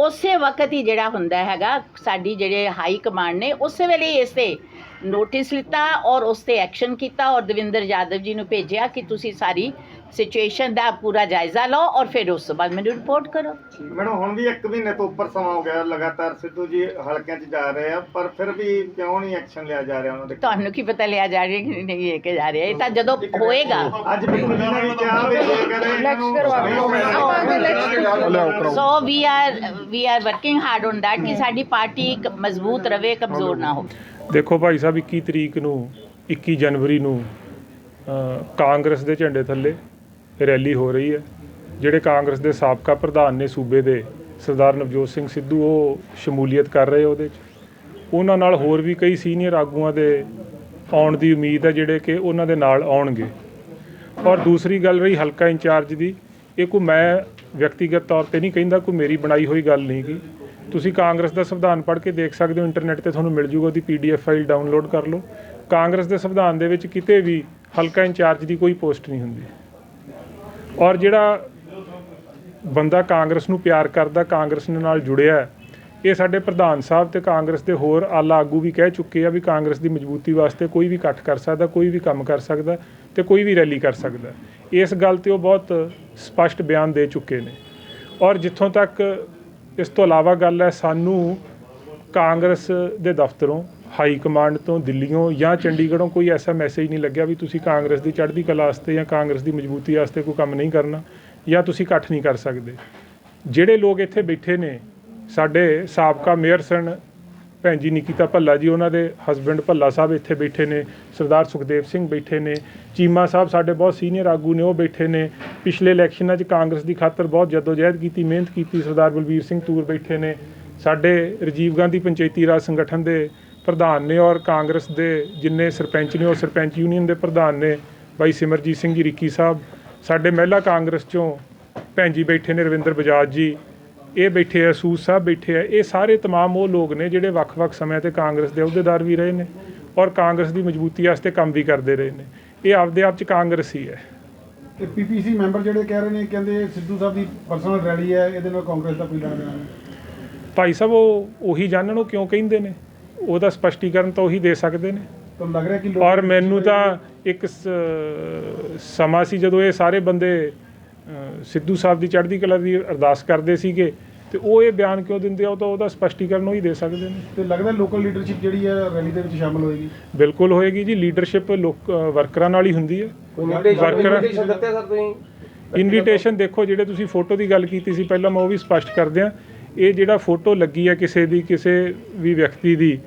ਉਸੇ ਵਕਤ ਹੀ ਜਿਹੜਾ ਹੁੰਦਾ ਹੈਗਾ, ਸਾਡੀ ਜਿਹੜੇ ਹਾਈ ਕਮਾਂਡ ਨੇ, ਉਸੇ ਵੇਲੇ ਇਸ ਤੇ ਨੋਟਿਸ ਲਿੱਤਾ ਔਰ ਉਸ ਤੇ ਐਕਸ਼ਨ ਕੀਤਾ ਔਰ ਦਵਿੰਦਰ ਯਾਦਵ ਜੀ ਨੂੰ ਭੇਜਿਆ ਕਿ ਤੁਸੀਂ ਸਾਰੀ ਸਿਚੁਏਸ਼ਨ ਦਾ ਪੂਰਾ ਜਾਇਜ਼ਾ ਲਓ ਔਰ ਫਿਰ ਉਸ ਤੋਂ ਬਾਅਦ ਮੈਨੂੰ ਰਿਪੋਰਟ ਕਰੋ। ਮੈਡਮ ਹੁਣ ਵੀ 1 ਮਹੀਨੇ ਤੋਂ ਉੱਪਰ ਸਮਾਂ ਹੋ ਗਿਆ ਲਗਾਤਾਰ ਸਿੱਧੂ ਜੀ ਹਲਕਿਆਂ 'ਚ ਜਾ ਰਹੇ ਆ ਪਰ ਫਿਰ ਵੀ ਕਿਉਂ ਨਹੀਂ ਐਕਸ਼ਨ ਲਿਆ ਜਾ ਰਿਹਾ ਉਹਨਾਂ ਦੇ ਤੁਹਾਨੂੰ ਕੀ ਪਤਾ ਲਿਆ ਜਾ ਰਿਹਾ ਕਿ ਨਹੀਂ ਇਹ ਕਿ ਜਾ ਰਿਹਾ ਇਹ ਤਾਂ ਜਦੋਂ ਹੋਏਗਾ। ਅੱਜ ਬਿਲਕੁਲ ਇਹਨਾਂ ਨੇ ਕਿਹਾ ਵੀ ਇਹਨਾਂ ਨੂੰ so we are we are working hard on that ਕਿ ਸਾਡੀ ਪਾਰਟੀ ਮਜ਼ਬੂਤ ਰਵੇ ਕਮਜ਼ੋਰ ਨਾ ਹੋਵੇ। ਦੇਖੋ ਭਾਈ ਸਾਹਿਬ 21 ਤਰੀਕ ਨੂੰ 21 ਜਨਵਰੀ ਨੂੰ ਕਾਂਗਰਸ ਦੇ ਝੰਡੇ ਥੱਲੇ ਰੈਲੀ ਹੋ ਰਹੀ ਹੈ। ਜਿਹੜੇ ਕਾਂਗਰਸ ਦੇ ਸਾਬਕਾ ਪ੍ਰਧਾਨ ਨੇ ਸੂਬੇ ਦੇ ਸਰਦਾਰ ਨਵਜੋਤ ਸਿੰਘ ਸਿੱਧੂ, ਉਹ ਸ਼ਮੂਲੀਅਤ ਕਰ ਰਹੇ ਉਹਦੇ 'ਚ। ਉਹਨਾਂ ਨਾਲ ਹੋਰ ਵੀ ਕਈ ਸੀਨੀਅਰ ਆਗੂਆਂ ਦੇ ਆਉਣ ਦੀ ਉਮੀਦ ਹੈ, ਜਿਹੜੇ ਕਿ ਉਹਨਾਂ ਦੇ ਨਾਲ ਆਉਣਗੇ। ਔਰ ਦੂਸਰੀ ਗੱਲ ਰਹੀ ਹਲਕਾ ਇੰਚਾਰਜ ਦੀ। ਇਹ ਕੋਈ ਮੈਂ ਵਿਅਕਤੀਗਤ ਤੌਰ ਤੇ ਨਹੀਂ ਕਹਿੰਦਾ ਕੋਈ ਮੇਰੀ ਬਣਾਈ ਹੋਈ ਗੱਲ ਨਹੀਂ ਗੀ। ਤੁਸੀਂ ਕਾਂਗਰਸ ਦਾ ਸੰਵਿਧਾਨ ਪੜ੍ਹ ਕੇ ਦੇਖ ਸਕਦੇ ਹੋ, ਇੰਟਰਨੈਟ ਤੇ ਤੁਹਾਨੂੰ ਮਿਲ ਜੂਗਾ, ਉਹਦੀ ਪੀਡੀਐਫ ਫਾਈਲ ਡਾਊਨਲੋਡ ਕਰ ਲਓ। ਕਾਂਗਰਸ ਦੇ ਸੰਵਿਧਾਨ ਦੇ ਵਿੱਚ ਕਿਤੇ ਵੀ ਹਲਕਾ ਇੰਚਾਰਜ ਦੀ ਕੋਈ ਪੋਸਟ ਨਹੀਂ ਹੁੰਦੀ। ਔਰ ਜਿਹੜਾ ਬੰਦਾ ਕਾਂਗਰਸ ਨੂੰ ਪਿਆਰ ਕਰਦਾ, ਕਾਂਗਰਸ ਨਾਲ ਜੁੜਿਆ ਇਹ ਸਾਡੇ ਪ੍ਰਧਾਨ ਸਾਹਿਬ ਤੇ ਕਾਂਗਰਸ ਦੇ ਹੋਰ ਆਲਾ ਆਗੂ ਵੀ ਕਹਿ ਚੁੱਕੇ ਆ ਵੀ ਕਾਂਗਰਸ ਦੀ ਮਜ਼ਬੂਤੀ ਵਾਸਤੇ ਕੋਈ ਵੀ ਇਕੱਠ ਕਰ ਸਕਦਾ, ਕੋਈ ਵੀ ਕੰਮ ਕਰ ਸਕਦਾ ਤੇ ਕੋਈ ਵੀ ਰੈਲੀ ਕਰ ਸਕਦਾ। ਇਸ ਗੱਲ ਤੇ ਉਹ ਬਹੁਤ ਸਪਸ਼ਟ ਬਿਆਨ ਦੇ ਚੁੱਕੇ ਨੇ। ਔਰ ਜਿੱਥੋਂ ਤੱਕ ਇਸ ਤੋਂ ਇਲਾਵਾ ਗੱਲ ਹੈ, ਸਾਨੂੰ ਕਾਂਗਰਸ ਦੇ ਦਫ਼ਤਰੋਂ ਹਾਈ ਕਮਾਂਡ ਤੋਂ ਦਿੱਲੀੋਂ ਜਾਂ ਚੰਡੀਗੜ੍ਹੋਂ ਕੋਈ ਐਸਾ ਮੈਸੇਜ ਨਹੀਂ ਲੱਗਿਆ ਵੀ ਤੁਸੀਂ ਕਾਂਗਰਸ ਦੀ ਚੜ੍ਹਦੀ ਕਲਾ ਵਾਸਤੇ ਜਾਂ ਕਾਂਗਰਸ ਦੀ ਮਜ਼ਬੂਤੀ ਵਾਸਤੇ ਕੋਈ ਕੰਮ ਨਹੀਂ ਕਰਨਾ ਜਾਂ ਤੁਸੀਂ ਇਕੱਠ ਨਹੀਂ ਕਰ ਸਕਦੇ। ਜਿਹੜੇ ਲੋਕ ਇੱਥੇ ਬੈਠੇ ਨੇ, ਸਾਡੇ ਸਾਬਕਾ ਮੇਅਰ ਸਨ ਭੈਣ ਜੀ ਨਿਕਿਤਾ ਭੱਲਾ ਜੀ, ਉਹਨਾਂ ਦੇ ਹਸਬੰਡ ਭੱਲਾ ਸਾਹਿਬ ਇੱਥੇ ਬੈਠੇ ਨੇ, ਸਰਦਾਰ ਸੁਖਦੇਵ ਸਿੰਘ ਬੈਠੇ ਨੇ, ਚੀਮਾ ਸਾਹਿਬ ਸਾਡੇ ਬਹੁਤ ਸੀਨੀਅਰ ਆਗੂ ਨੇ, ਉਹ ਬੈਠੇ ਨੇ। ਪਿਛਲੇ ਇਲੈਕਸ਼ਨਾਂ 'ਚ ਕਾਂਗਰਸ ਦੀ ਖਾਤਰ ਬਹੁਤ ਜਦੋਜਹਿਦ ਕੀਤੀ, ਮਿਹਨਤ ਕੀਤੀ, ਸਰਦਾਰ ਬਲਬੀਰ ਸਿੰਘ ਤੂਰ ਬੈਠੇ ਨੇ। ਸਾਡੇ ਰਾਜੀਵ ਗਾਂਧੀ ਪੰਚਾਇਤੀ ਰਾਜ ਸੰਗਠਨ ਦੇ ਪ੍ਰਧਾਨ ਨੇ ਔਰ ਕਾਂਗਰਸ ਦੇ ਜਿੰਨੇ ਸਰਪੰਚ ਨੇ ਉਹ ਸਰਪੰਚ ਯੂਨੀਅਨ ਦੇ ਪ੍ਰਧਾਨ ਨੇ ਬਾਈ ਸਿਮਰਜੀਤ ਸਿੰਘ ਜੀ ਰਿੱਕੀ ਸਾਹਿਬ ਸਾਡੇ ਮਹਿਲਾ ਕਾਂਗਰਸ ਚੋਂ ਭੈਣ ਜੀ ਬੈਠੇ ਨੇ ਰਵਿੰਦਰ ਬਜਾਜ ਜੀ ਇਹ ਬੈਠੇ ਆ ਸੂਦ ਸਾਹਿਬ ਬੈਠੇ ਆ ਇਹ ਸਾਰੇ तमाम ਉਹ ਲੋਕ ਨੇ ਜਿਹੜੇ ਵੱਖ-ਵੱਖ ਸਮਿਆਂ ਤੇ ਕਾਂਗਰਸ ਦੇ ਅਹੁਦੇਦਾਰ ਵੀ ਰਹੇ ਨੇ ਔਰ ਕਾਂਗਰਸ ਦੀ ਮਜ਼ਬੂਤੀ ਵਾਸਤੇ ਕੰਮ ਵੀ ਕਰਦੇ ਰਹੇ ਨੇ ਇਹ ਆਪਦੇ ਆਪ ਚ ਕਾਂਗਰਸ ਹੀ ਹੈ ਤੇ ਪੀਪੀਸੀ ਮੈਂਬਰ ਜਿਹੜੇ ਕਹਿ ਰਹੇ ਨੇ ਕਹਿੰਦੇ ਸਿੱਧੂ ਸਾਹਿਬ ਦੀ ਪਰਸਨਲ ਰੈਲੀ ਹੈ ਇਹਦੇ ਨਾਲ ਕਾਂਗਰਸ ਦਾ ਕੋਈ ਲੈਣਾ ਦੇਣਾ ਨਹੀਂ ਭਾਈ ਸਾਹਿਬ ਉਹ ਉਹੀ ਜਾਣਨ ਉਹ ਕਿਉਂ ਕਹਿੰਦੇ ਨੇ ਉਹਦਾ ਸਪਸ਼ਟੀਕਰਨ ਤਾਂ ਉਹੀ ਦੇ ਸਕਦੇ ਨੇ। ਤੁਹਾਨੂੰ ਲੱਗ ਰਿਹਾ ਕਿ ਲੋਕ ਔਰ ਮੈਨੂੰ ਤਾਂ ਇੱਕ ਸ- ਸਮਾਂ ਸੀ ਜਦੋਂ ਇਹ ਸਾਰੇ ਬੰਦੇ ਅ, ਸਿੱਧੂ ਸਾਹਿਬ ਦੀ ਚੜ੍ਹਦੀ ਕਲਾ ਦੀ ਅਰਦਾਸ ਕਰਦੇ ਸੀਗੇ ਤੇ ਉਹ ਇਹ ਬਿਆਨ ਕਿਉਂ ਦਿੰਦੇ ਆ? ਉਹ ਤਾਂ ਉਹਦਾ ਸਪਸ਼ਟੀਕਰਨ ਉਹ ਦੇ ਸਕਦੇ ਨੇ। ਤੇ ਲੱਗਦਾ ਲੋਕਲ ਲੀਡਰਸ਼ਿਪ ਜਿਹੜੀ ਹੈ ਰੈਲੀ ਦੇ ਵਿੱਚ ਸ਼ਾਮਲ ਹੋਏਗੀ। ਬਿਲਕੁਲ ਹੋਏਗੀ ਜੀ। ਲੀਡਰਸ਼ਿਪ ਲੋਕ ਅ, ਵਰਕਰਾਂ ਨਾਲ ਹੀ ਹੁੰਦੀ ਹੈ। ਵਰਕਰ ਇਨਵੀਟੇਸ਼ਨ ਦਿੱਤੇ ਸਰ ਤੁਸੀਂ? ਇਨਵੀਟੇਸ਼ਨ ਦੇਖੋ ਜਿਹੜੇ ਤੁਸੀਂ ਫੋਟੋ ਦੀ ਗੱਲ ਕੀਤੀ ਸੀ ਪਹਿਲਾਂ ਮੈਂ ਉਹ ਵੀ ਸਪਸ਼ਟ ਕਰ ਦਿਆਂ। ਇਹ ਜਿਹੜਾ ਫੋਟੋ ਲੱਗੀ ਹੈ ਕਿਸੇ ਦੀ, ਕਿਸੇ ਵੀ ਵਿਅਕਤੀ ਦੀ,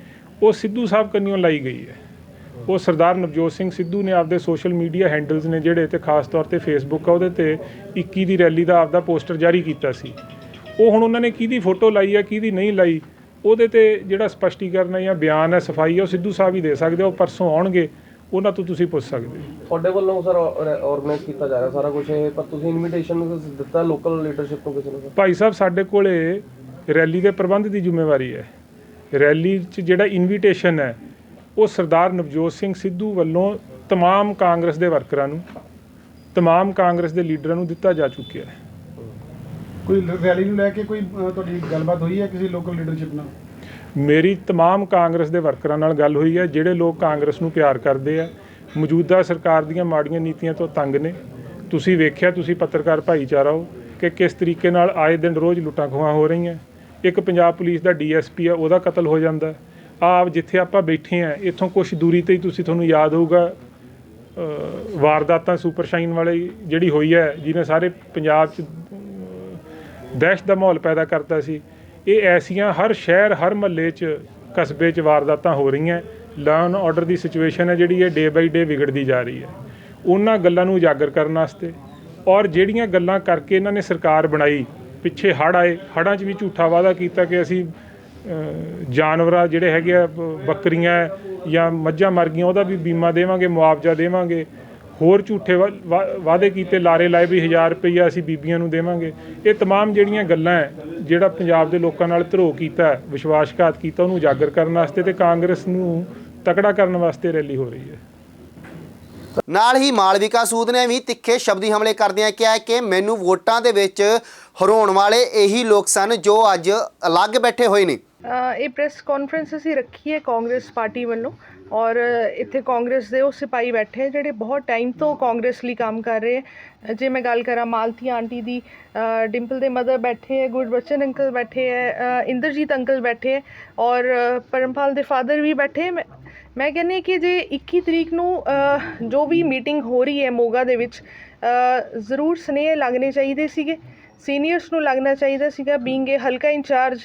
ਉਹ ਸਿੱਧੂ ਸਾਹਿਬ ਕੰਨਿਓ ਲਾਈ ਗਈ ਹੈ। ਉਹ ਸਰਦਾਰ ਨਵਜੋਤ ਸਿੰਘ ਸਿੱਧੂ ਨੇ ਆਪਦੇ ਸੋਸ਼ਲ ਮੀਡੀਆ ਹੈਂਡਲਸ ਨੇ ਜਿਹੜੇ ਤੇ ਖਾਸ ਤੌਰ ਤੇ ਫੇਸਬੁੱਕ ਆ, ਉਹਦੇ ਤੇ 21 ਦੀ ਰੈਲੀ ਦਾ ਆਪਦਾ ਪੋਸਟਰ ਜਾਰੀ ਕੀਤਾ ਸੀ। ਉਹ ਹੁਣ ਉਹਨਾਂ ਨੇ ਕਿਹਦੀ ਫੋਟੋ ਲਾਈ ਹੈ ਕਿਹਦੀ ਨਹੀਂ ਲਾਈ, ਉਹਦੇ ਤੇ ਜਿਹੜਾ ਸਪਸ਼ਟੀਕਰਨ ਹੈ ਜਾਂ ਬਿਆਨ ਹੈ, ਸਫ਼ਾਈ ਹੈ ਉਹ ਸਿੱਧੂ ਸਾਹਿਬ ਹੀ ਦੇ ਸਕਦੇ ਉਹ ਪਰਸੋਂ ਆਉਣਗੇ। ਉਹਨਾਂ ਤੋਂ ਤੁਸੀਂ ਪੁੱਛ ਸਕਦੇ ਹੋ ਤੁਹਾਡੇ ਵੱਲੋਂ ਸਰ ਆਰਗੇਨਾਈਜ਼ ਕੀਤਾ ਜਾ ਰਿਹਾ ਸਾਰਾ ਕੁਝ ਇਹ ਪਰ ਤੁਸੀਂ ਇਨਵੀਟੇਸ਼ਨ ਦਿੱਤਾ ਲੋਕਲ ਲੀਡਰਸ਼ਿਪ ਨੂੰ ਕਿਸੇ ਨੂੰ ਭਾਈ ਸਾਹਿਬ ਸਾਡੇ ਕੋਲੇ ਰੈਲੀ ਦੇ ਪ੍ਰਬੰਧ ਦੀ ਜ਼ਿੰਮੇਵਾਰੀ ਹੈ ਰੈਲੀ 'ਚ ਜਿਹੜਾ ਇਨਵੀਟੇਸ਼ਨ ਹੈ ਉਹ ਸਰਦਾਰ ਨਵਜੋਤ ਸਿੰਘ ਸਿੱਧੂ ਵੱਲੋਂ तमाम ਕਾਂਗਰਸ ਦੇ ਵਰਕਰਾਂ ਨੂੰ तमाम ਕਾਂਗਰਸ ਦੇ ਲੀਡਰਾਂ ਨੂੰ ਦਿੱਤਾ ਜਾ ਚੁੱਕਿਆ ਹੈ ਕੋਈ ਰੈਲੀ ਨੂੰ ਲੈ ਕੇ ਕੋਈ ਅਹ, ਤੁਹਾਡੀ ਗੱਲਬਾਤ ਹੋਈ ਹੈ ਕਿਸੇ ਲੋਕਲ ਲੀਡਰਸ਼ਿਪ ਨਾਲ ਮੇਰੀ तमाम ਕਾਂਗਰਸ ਦੇ ਵਰਕਰਾਂ ਨਾਲ ਗੱਲ ਹੋਈ ਹੈ ਜਿਹੜੇ ਲੋਕ ਕਾਂਗਰਸ ਨੂੰ ਪਿਆਰ ਕਰਦੇ ਆ ਮੌਜੂਦਾ ਸਰਕਾਰ ਦੀਆਂ ਮਾੜੀਆਂ ਨੀਤੀਆਂ ਤੋਂ ਤੰਗ ਨੇ ਤੁਸੀਂ ਵੇਖਿਆ ਤੁਸੀਂ ਪੱਤਰਕਾਰ ਭਾਈਚਾਰਾ ਹੋ ਕਿ ਕਿਸ ਤਰੀਕੇ ਨਾਲ ਆਏ ਦਿਨ ਰੋਜ਼ ਲੁੱਟਾਂ ਖੋਹਾਂ ਹੋ ਰਹੀਆਂ ਇੱਕ ਪੰਜਾਬ ਪੁਲਿਸ ਦਾ ਡੀਐਸਪੀ ਆ ਉਹਦਾ ਕਤਲ ਹੋ ਜਾਂਦਾ ਆਪ ਜਿੱਥੇ ਆਪਾਂ ਬੈਠੇ ਆ ਇੱਥੋਂ ਕੁਝ ਦੂਰੀ ਤੇ ਹੀ ਤੁਸੀਂ ਤੁਹਾਨੂੰ ਯਾਦ ਹੋਊਗਾ ਅ, ਵਾਰਦਾਤਾਂ ਸੁਪਰ ਸ਼ਾਈਨ ਵਾਲੀ ਜਿਹੜੀ ਹੋਈ ਹੈ ਜਿਹਨੇ ਸਾਰੇ ਪੰਜਾਬ 'ਚ ਦਹਿਸ਼ਤ ਦਾ ਮਾਹੌਲ ਪੈਦਾ ਕਰਤਾ ਸੀ ਇਹ ਐਸੀਆਂ ਹਰ ਸ਼ਹਿਰ, ਹਰ ਮਹੱਲੇ 'ਚ ਕਸਬੇ 'ਚ ਵਾਰਦਾਤਾਂ ਹੋ ਰਹੀਆਂ। ਲਾਅ ਐਂਡ ਆਰਡਰ ਦੀ ਸਿਚੁਏਸ਼ਨ ਹੈ ਜਿਹੜੀ ਇਹ ਡੇ ਬਾਈ ਡੇ ਵਿਗੜਦੀ ਜਾ ਰਹੀ ਹੈ। ਉਹਨਾਂ ਗੱਲਾਂ ਨੂੰ ਉਜਾਗਰ ਕਰਨ ਵਾਸਤੇ ਔਰ ਜਿਹੜੀਆਂ ਗੱਲਾਂ ਕਰਕੇ ਇਹਨਾਂ ਨੇ ਸਰਕਾਰ ਬਣਾਈ, ਪਿੱਛੇ ਹੜ੍ਹ ਆਏ, ਹੜ੍ਹਾਂ 'ਚ ਵੀ ਝੂਠਾ ਵਾਅਦਾ ਕੀਤਾ ਕਿ ਅਸੀਂ ਜਾਨਵਰਾਂ ਜਿਹੜੇ ਹੈਗੇ ਆ, ਬ- ਬੱਕਰੀਆਂ ਜਾਂ ਮੱਝਾਂ ਮਰ ਗਈਆਂ, ਉਹਦਾ ਵੀ ਬੀਮਾ ਦੇਵਾਂਗੇ, ਮੁਆਵਜ਼ਾ ਦੇਵਾਂਗੇ। ਹੋਰ ਝੂਠੇ ਵਾ- ਵਾ- ਵਾਅਦੇ ਕੀਤੇ ਲਾਰੇ ਲਾਏ ਵੀ 1000 ਰੁਪਈਆ ਅਸੀਂ ਬੀਬੀਆਂ ਨੂੰ ਦੇਵਾਂਗੇ ਇਹ तमाम ਜਿਹੜੀਆਂ ਗੱਲਾਂ ਹੈ ਜਿਹੜਾ ਪੰਜਾਬ ਦੇ ਲੋਕਾਂ ਨਾਲ ਧਰੋਹ ਕੀਤਾ ਹੈ, ਵਿਸ਼ਵਾਸਘਾਤ ਕੀਤਾ ਉਹਨੂੰ ਉਜਾਗਰ ਕਰਨ ਵਾਸਤੇ ਤੇ ਕਾਂਗਰਸ ਨੂੰ ਤਕੜਾ ਕਰਨ ਵਾਸਤੇ ਰੈਲੀ ਹੋ ਰਹੀ ਹੈ ਨਾਲ ਹੀ ਮਾਲਵਿਕਾ ਸੂਦ ਨੇ ਵੀ ਤਿੱਖੇ ਸ਼ਬਦੀ ਹਮਲੇ ਕਰਦਿਆਂ ਕਿਹਾ ਕਿ ਮੈਨੂੰ ਵੋਟਾਂ ਦੇ ਵਿੱਚ ਹਰਾਉਣ ਵਾਲੇ ਇਹੀ ਲੋਕ ਸਨ ਜੋ ਅੱਜ ਅਲੱਗ ਬੈਠੇ ਹੋਏ ਨੇ ਅ, ਇਹ ਪ੍ਰੈਸ ਕਾਨਫਰੰਸ ਅਸੀਂ ਰੱਖੀ ਹੈ ਕਾਂਗਰਸ ਪਾਰਟੀ ਵੱਲੋਂ ਔਰ ਇੱਥੇ ਕਾਂਗਰਸ ਦੇ ਉਹ ਸਿਪਾਹੀ ਬੈਠੇ ਹੈ ਜਿਹੜੇ ਬਹੁਤ ਟਾਈਮ ਤੋਂ ਕਾਂਗਰਸ ਲਈ ਕੰਮ ਕਰ ਰਹੇ ਹੈ ਜੇ ਮੈਂ ਗੱਲ ਕਰਾਂ ਮਾਲਤੀ ਆਂਟੀ ਦੀ ਡਿੰਪਲ ਦੇ ਮਦਰ ਬੈਠੇ ਹੈ ਗੁਰਬਚਨ ਅੰਕਲ ਬੈਠੇ ਹੈ ਇੰਦਰਜੀਤ ਅੰਕਲ ਬੈਠੇ ਹੈ ਔਰ ਪਰਮਪਾਲ ਦੇ ਫਾਦਰ ਵੀ ਬੈਠੇ ਮੈਂ ਮੈਂ ਕਹਿੰਦੀ ਕਿ ਜੇ 21 ਤਰੀਕ ਨੂੰ ਜੋ ਵੀ ਮੀਟਿੰਗ ਹੋ ਰਹੀ ਹੈ ਮੋਗਾ ਦੇ ਵਿੱਚ ਜ਼ਰੂਰ ਸਨੇਹ ਲੱਗਣੇ ਚਾਹੀਦੇ ਸੀਗੇ। ਸੀਨੀਅਰਸ ਨੂੰ ਲੱਗਣਾ ਚਾਹੀਦਾ ਸੀਗਾ ਬੀਇੰਗ ਏ ਹਲਕਾ ਇੰਚਾਰਜ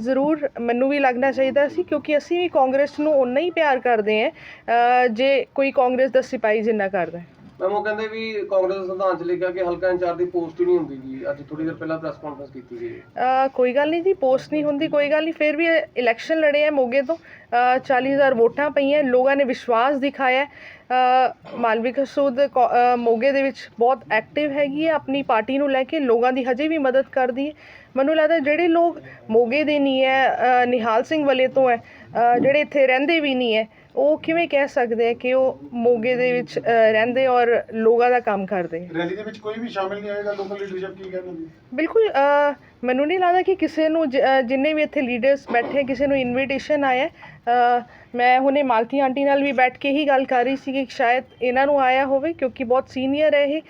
ਜ਼ਰੂਰ ਮੈਨੂੰ ਵੀ ਲੱਗਣਾ ਚਾਹੀਦਾ ਸੀ, ਕਿਉਂਕਿ ਅਸੀਂ ਵੀ ਕਾਂਗਰਸ ਨੂੰ ਉਨਾ ਹੀ ਪਿਆਰ ਕਰਦੇ ਹਾਂ ਜੇ ਕੋਈ ਕਾਂਗਰਸ ਦਾ ਸਿਪਾਹੀ ਜਿੰਨਾ ਕਰਦਾ ਮੈਮ ਉਹ ਕਹਿੰਦੇ ਵੀ ਕਾਂਗਰਸ ਦੇ ਸੰਵਿਧਾਨ 'ਚ ਲਿਖਿਆ ਕਿ ਹਲਕਾ ਇੰਚਾਰਜ ਦੀ ਪੋਸਟ ਹੀ ਨਹੀਂ ਹੁੰਦੀ ਜੀ। ਅੱਜ ਥੋੜੀ ਦੇਰ ਪਹਿਲਾਂ ਪ੍ਰੈਸ ਕਾਨਫਰੰਸ ਕੀਤੀ ਗਈ। ਹੈ ਕੋਈ ਗੱਲ ਨਹੀਂ ਜੀ ਪੋਸਟ ਨਹੀਂ ਹੁੰਦੀ ਕੋਈ ਗੱਲ ਨਹੀਂ। ਫਿਰ ਵੀ ਇਲੈਕਸ਼ਨ ਲੜੇ ਆ ਮੋਗੇ ਤੋਂ। ਅ, 40000 ਵੋਟਾਂ ਪਈਆਂ ਲੋਕਾਂ ਨੇ ਵਿਸ਼ਵਾਸ ਦਿਖਾਇਆ। ਹੈ। ਅ, ਮਾਲਵਿਕਾ ਸੂਦ ਕੋ- ਅ, ਮੋਗੇ ਦੇ ਵਿੱਚ ਬਹੁਤ ਐਕਟਿਵ ਹੈਗੀ ਹੈ ਆਪਣੀ ਪਾਰਟੀ ਨੂੰ ਲੈ ਕੇ ਲੋਕਾਂ ਦੀ ਹਜੇ ਵੀ ਮਦਦ ਕਰਦੀ ਹੈ। ਮੈਨੂੰ ਲੱਗਦਾ ਜਿਹੜੇ ਲੋਕ ਮੋਗੇ ਦੇ ਨਹੀਂ ਹੈ ਅ, ਨਿਹਾਲ ਸਿੰਘ ਵਾਲੇ ਤੋਂ ਹੈ ਅ, ਜਿਹੜੇ ਇੱਥੇ ਰਹਿੰਦੇ ਵੀ ਨਹੀਂ ਹੈ ਉਹ ਕਿਵੇਂ ਕਹਿ ਸਕਦੇ ਆ ਕਿ ਉਹ ਮੋਗੇ ਦੇ ਵਿੱਚ ਅ, ਰਹਿੰਦੇ ਔਰ ਲੋਕਾਂ ਦਾ ਕੰਮ ਕਰਦੇ ਹੈ ਰੈਲੀ ਦੇ ਵਿੱਚ ਕੋਈ ਵੀ ਸ਼ਾਮਿਲ ਨਹੀਂ ਹੋਏਗਾ ਲੋਕਲ ਲੀਡਰਸ਼ਿਪ ਕੀ ਕਹਿੰਦੇ ਜੀ ਬਿਲਕੁਲ ਅ, ਮੈਨੂੰ ਨਹੀਂ ਲੱਗਦਾ ਕਿ ਕਿਸੇ ਨੂੰ ਜ- ਅ, ਜਿੰਨੇ ਵੀ ਇੱਥੇ ਲੀਡਰਸ ਬੈਠੇ ਕਿਸੇ ਨੂੰ ਇਨਵੀਟੇਸ਼ਨ ਆਇਆ ਹੈ। ਅ, ਮੈਂ ਹੁਣੇ ਮਾਲਤੀ ਆਂਟੀ ਨਾਲ ਵੀ ਬੈਠ ਕੇ ਹੀ ਗੱਲ ਕਰ ਰਹੀ ਸੀ ਕਿ ਸ਼ਾਇਦ ਇਹਨਾਂ ਨੂੰ ਆਇਆ ਹੋਵੇ ਕਿਉਂਕਿ ਬਹੁਤ ਸੀਨੀਅਰ ਹੈ ਇਹ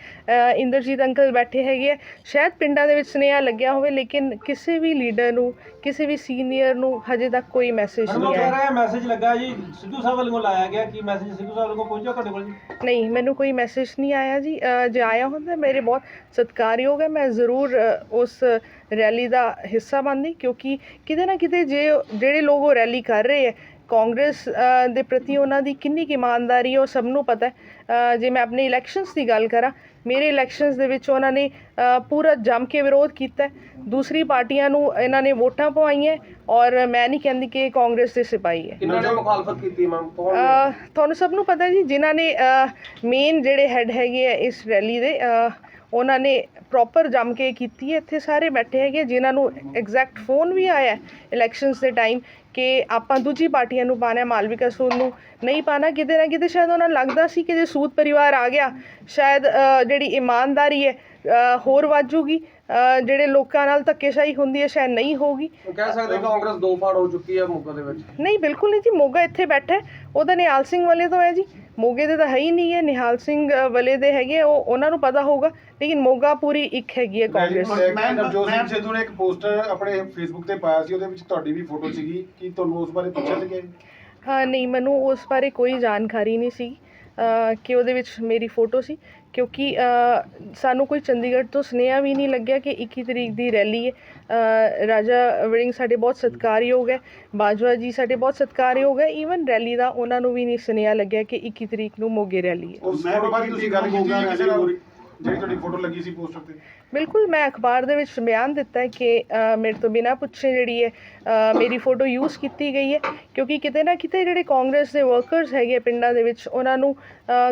ਇੰਦਰਜੀਤ ਅੰਕਲ ਬੈਠੇ ਹੈਗੇ ਆ। ਸ਼ਾਇਦ ਪਿੰਡਾਂ ਦੇ ਵਿੱਚ ਸੁਨੇਹਾ ਲੱਗਿਆ ਹੋਵੇ ਲੇਕਿਨ ਕਿਸੇ ਵੀ ਲੀਡਰ ਨੂੰ ਕਿਸੇ ਵੀ ਸੀਨੀਅਰ ਨੂੰ ਹਜੇ ਤੱਕ ਕੋਈ ਮੈਸੇਜ ਨਹੀਂ ਆਇਆ। ਰਿਹਾ ਮੈਸੇਜ ਲੱਗਾ ਜੀ ਸਿੱਧੂ ਸਾਹਿਬ ਵੱਲੋਂ ਲਾਇਆ ਗਿਆ ਕਿ ਮੈਸੇਜ ਸਿੱਧੂ ਸਾਹਿਬ ਵੱਲੋਂ ਪਹੁੰਚਿਆ ਤੁਹਾਡੇ ਕੋਲ ਜੀ? ਨਹੀਂ ਮੈਨੂੰ ਕੋਈ ਮੈਸੇਜ ਨਹੀਂ ਆਇਆ ਜੀ। ਜੇ ਆਇਆ ਹੁੰਦਾ ਮੇਰੇ ਬਹੁਤ ਸਤਿਕਾਰਯੋਗ ਹੈ। ਮੈਂ ਜ਼ਰੂਰ ਉਸ ਰੈਲੀ ਦਾ ਹਿੱਸਾ ਬਣਦੀ ਕਿਉਂਕਿ ਕਿਤੇ ਨਾ ਕਿਤੇ ਜੇ ਜਿਹੜੇ ਲੋਕ ਉਹ ਰੈਲੀ ਕਰ ਰਹੇ ਹੈ ਕਾਂਗਰਸ ਦੇ ਪ੍ਰਤੀ ਉਹਨਾਂ ਦੀ ਕਿੰਨੀ ਕੁ ਇਮਾਨਦਾਰੀ ਹੈ ਉਹ ਸਭ ਨੂੰ ਪਤਾ ਹੈ। ਜੇ ਮੈਂ ਆਪਣੇ ਇਲੈਕਸ਼ਨਸ ਦੀ ਗੱਲ ਕਰਾਂ ਮੇਰੇ ਇਲੈਕਸ਼ਨਸ ਦੇ ਵਿੱਚ ਉਹਨਾਂ ਨੇ ਪੂਰਾ ਜੰਮ ਕੇ ਵਿਰੋਧ ਕੀਤਾ। ਦੂਸਰੀ ਪਾਰਟੀਆਂ ਨੂੰ ਇਹਨਾਂ ਨੇ ਵੋਟਾਂ ਪਵਾਈਆਂ ਔਰ ਮੈਂ ਨਹੀਂ ਕਹਿੰਦੀ ਕਿ ਕਾਂਗਰਸ ਦੇ ਸਿਪਾਹੀ ਹੈ। ਕਿੰਨਾ ਨੇ ਮੁਖਾਲਫਤ ਕੀਤੀ ਮੈਮ? ਤੁਹਾਨੂੰ ਸਭ ਨੂੰ ਪਤਾ ਜੀ ਜਿਨ੍ਹਾਂ ਨੇ ਮੇਨ ਜਿਹੜੇ ਹੈੱਡ ਹੈਗੇ ਆ ਇਸ ਰੈਲੀ ਦੇ ਉਹਨਾਂ ਨੇ ਪ੍ਰੋਪਰ ਜੰਮ ਕੇ ਕੀਤੀ ਹੈ। ਇੱਥੇ ਸਾਰੇ ਬੈਠੇ ਹੈਗੇ ਜਿਨ੍ਹਾਂ ਨੂੰ ਐਗਜ਼ੈਕਟ ਫੋਨ ਵੀ ਆਇਆ ਇਲੈਕਸ਼ਨਸ ਦੇ ਟਾਈਮ ਕਿ ਆਪਾਂ ਦੂਜੀ ਪਾਰਟੀਆਂ ਨੂੰ ਪਾਣਾ ਮਾਲਵਿਕਾ ਸੂਦ ਨੂੰ। ਨਹੀਂ ਪਾਣਾ ਕਿਤੇ ਨਾ ਕਿਤੇ ਸ਼ਾਇਦ ਉਹਨਾਂ ਲੱਗਦਾ ਸੀ ਕਿ ਜੇ ਸੂਦ ਪਰਿਵਾਰ ਆ ਗਿਆ ਸ਼ਾਇਦ ਜਿਹੜੀ ਇਮਾਨਦਾਰੀ ਹੈ ਅਹ, ਹੋਰ ਵਾਜੂਗੀ ਅਹ, ਜਿਹੜੇ ਲੋਕਾਂ ਨਾਲ ਧੱਕੇਸ਼ਾਹੀ ਹੁੰਦੀ ਹੈ ਸ਼ਾਇਦ ਨਹੀਂ ਹੋਗੀ ਉਹ ਕਹਿ ਸਕਦੇ ਕਾਂਗਰਸ ਦੋ ਫਾੜ ਹੋ ਚੁੱਕੀ ਹੈ ਮੁੱਗਾ ਦੇ ਵਿੱਚ। ਨਹੀਂ ਬਿਲਕੁਲ ਨਹੀਂ ਜੀ ਮੋਗਾ ਇੱਥੇ ਬੈਠਾ ਹੈ। ਉਹਦਾ ਨਿਹਾਲ ਸਿੰਘ ਵਾਲੇ ਤੋਂ ਹੈ ਜੀ। ਮੋਗੇ ਦੇ ਤਾਂ ਹੈ ਹੀ ਨਹੀਂ ਹੈ। ਨਿਹਾਲ ਸਿੰਘ ਅ, ਵਾਲੇ ਦੇ ਹੈਗੇ ਆ, ਉਹ ਉਹਨਾਂ ਨੂੰ ਪਤਾ ਹੋਊਗਾ। ਲੇਕਿਨ ਮੋਗਾ ਪੂਰੀ ਇੱਕ ਹੈਗੀ ਹੈ ਕਾਂਗਰਸ। ਮੈਂ ਨਵਜੋਤ ਸਿੰਘ ਸਿੱਧੂ ਨੇ ਇੱਕ ਪੋਸਟਰ ਆਪਣੇ ਫੇਸਬੁੱਕ ਤੇ ਪਾਇਆ ਸੀ ਉਹਦੇ ਵਿੱਚ ਤੁਹਾਡੀ ਵੀ ਫੋਟੋ ਸੀਗੀ। ਕੀ ਤੁਹਾਨੂੰ ਉਸ ਬਾਰੇ ਪੁੱਛਿਆ ਸੀ ਕਿ? ਹਾਂ ਨਹੀਂ ਮੈਨੂੰ ਉਸ ਬਾਰੇ ਕੋਈ ਜਾਣਕਾਰੀ ਨਹੀਂ ਸੀ ਕਿ ਉਹਦੇ ਵਿੱਚ ਮੇਰੀ ਫੋਟੋ ਸੀ। ਕਿਉਂਕਿ ਸਾਨੂੰ ਕੋਈ ਚੰਡੀਗੜ੍ਹ ਤੋਂ ਸੁਨੇਹਾ ਵੀ ਨਹੀਂ ਲੱਗਿਆ ਕਿ 21 ਤਰੀਕ ਦੀ ਰੈਲੀ ਹੈ। ਰਾਜਾ ਵੜਿੰਗ ਸਾਡੇ ਬਹੁਤ ਸਤਿਕਾਰਯੋਗ ਹੈ। ਬਾਜਵਾ ਜੀ ਸਾਡੇ ਬਹੁਤ ਸਤਿਕਾਰਯੋਗ ਹੈ। ਈਵਨ ਰੈਲੀ ਦਾ ਉਹਨਾਂ ਨੂੰ ਵੀ ਨਹੀਂ ਸੁਨੇਹਾ ਲੱਗਿਆ ਕਿ 21 ਤਰੀਕ ਨੂੰ ਮੋਗੇ ਰੈਲੀ ਹੈ। ਮੈਂ ਤੁਸੀਂ ਗੱਲ ਕੀਤੀ ਜਿਹੜੀ ਤੁਹਾਡੀ ਫੋਟੋ ਲੱਗੀ ਸੀ ਪੋਸਟਰ ਤੇ। ਬਿਲਕੁਲ ਮੈਂ ਅਖਬਾਰ ਦੇ ਵਿੱਚ ਬਿਆਨ ਦਿੱਤਾ ਹੈ ਕਿ ਮੇਰੇ ਤੋਂ ਬਿਨਾਂ ਪੁੱਛੇ ਜਿਹੜੀ ਹੈ ਮੇਰੀ ਫੋਟੋ ਯੂਜ਼ ਕੀਤੀ ਗਈ ਹੈ ਕਿਉਂਕਿ ਕਿਤੇ ਨਾ ਕਿਤੇ ਜਿਹੜੇ ਕਾਂਗਰਸ ਦੇ ਵਰਕਰਸ ਹੈਗੇ ਪਿੰਡਾਂ ਦੇ ਵਿੱਚ ਉਹਨਾਂ ਨੂੰ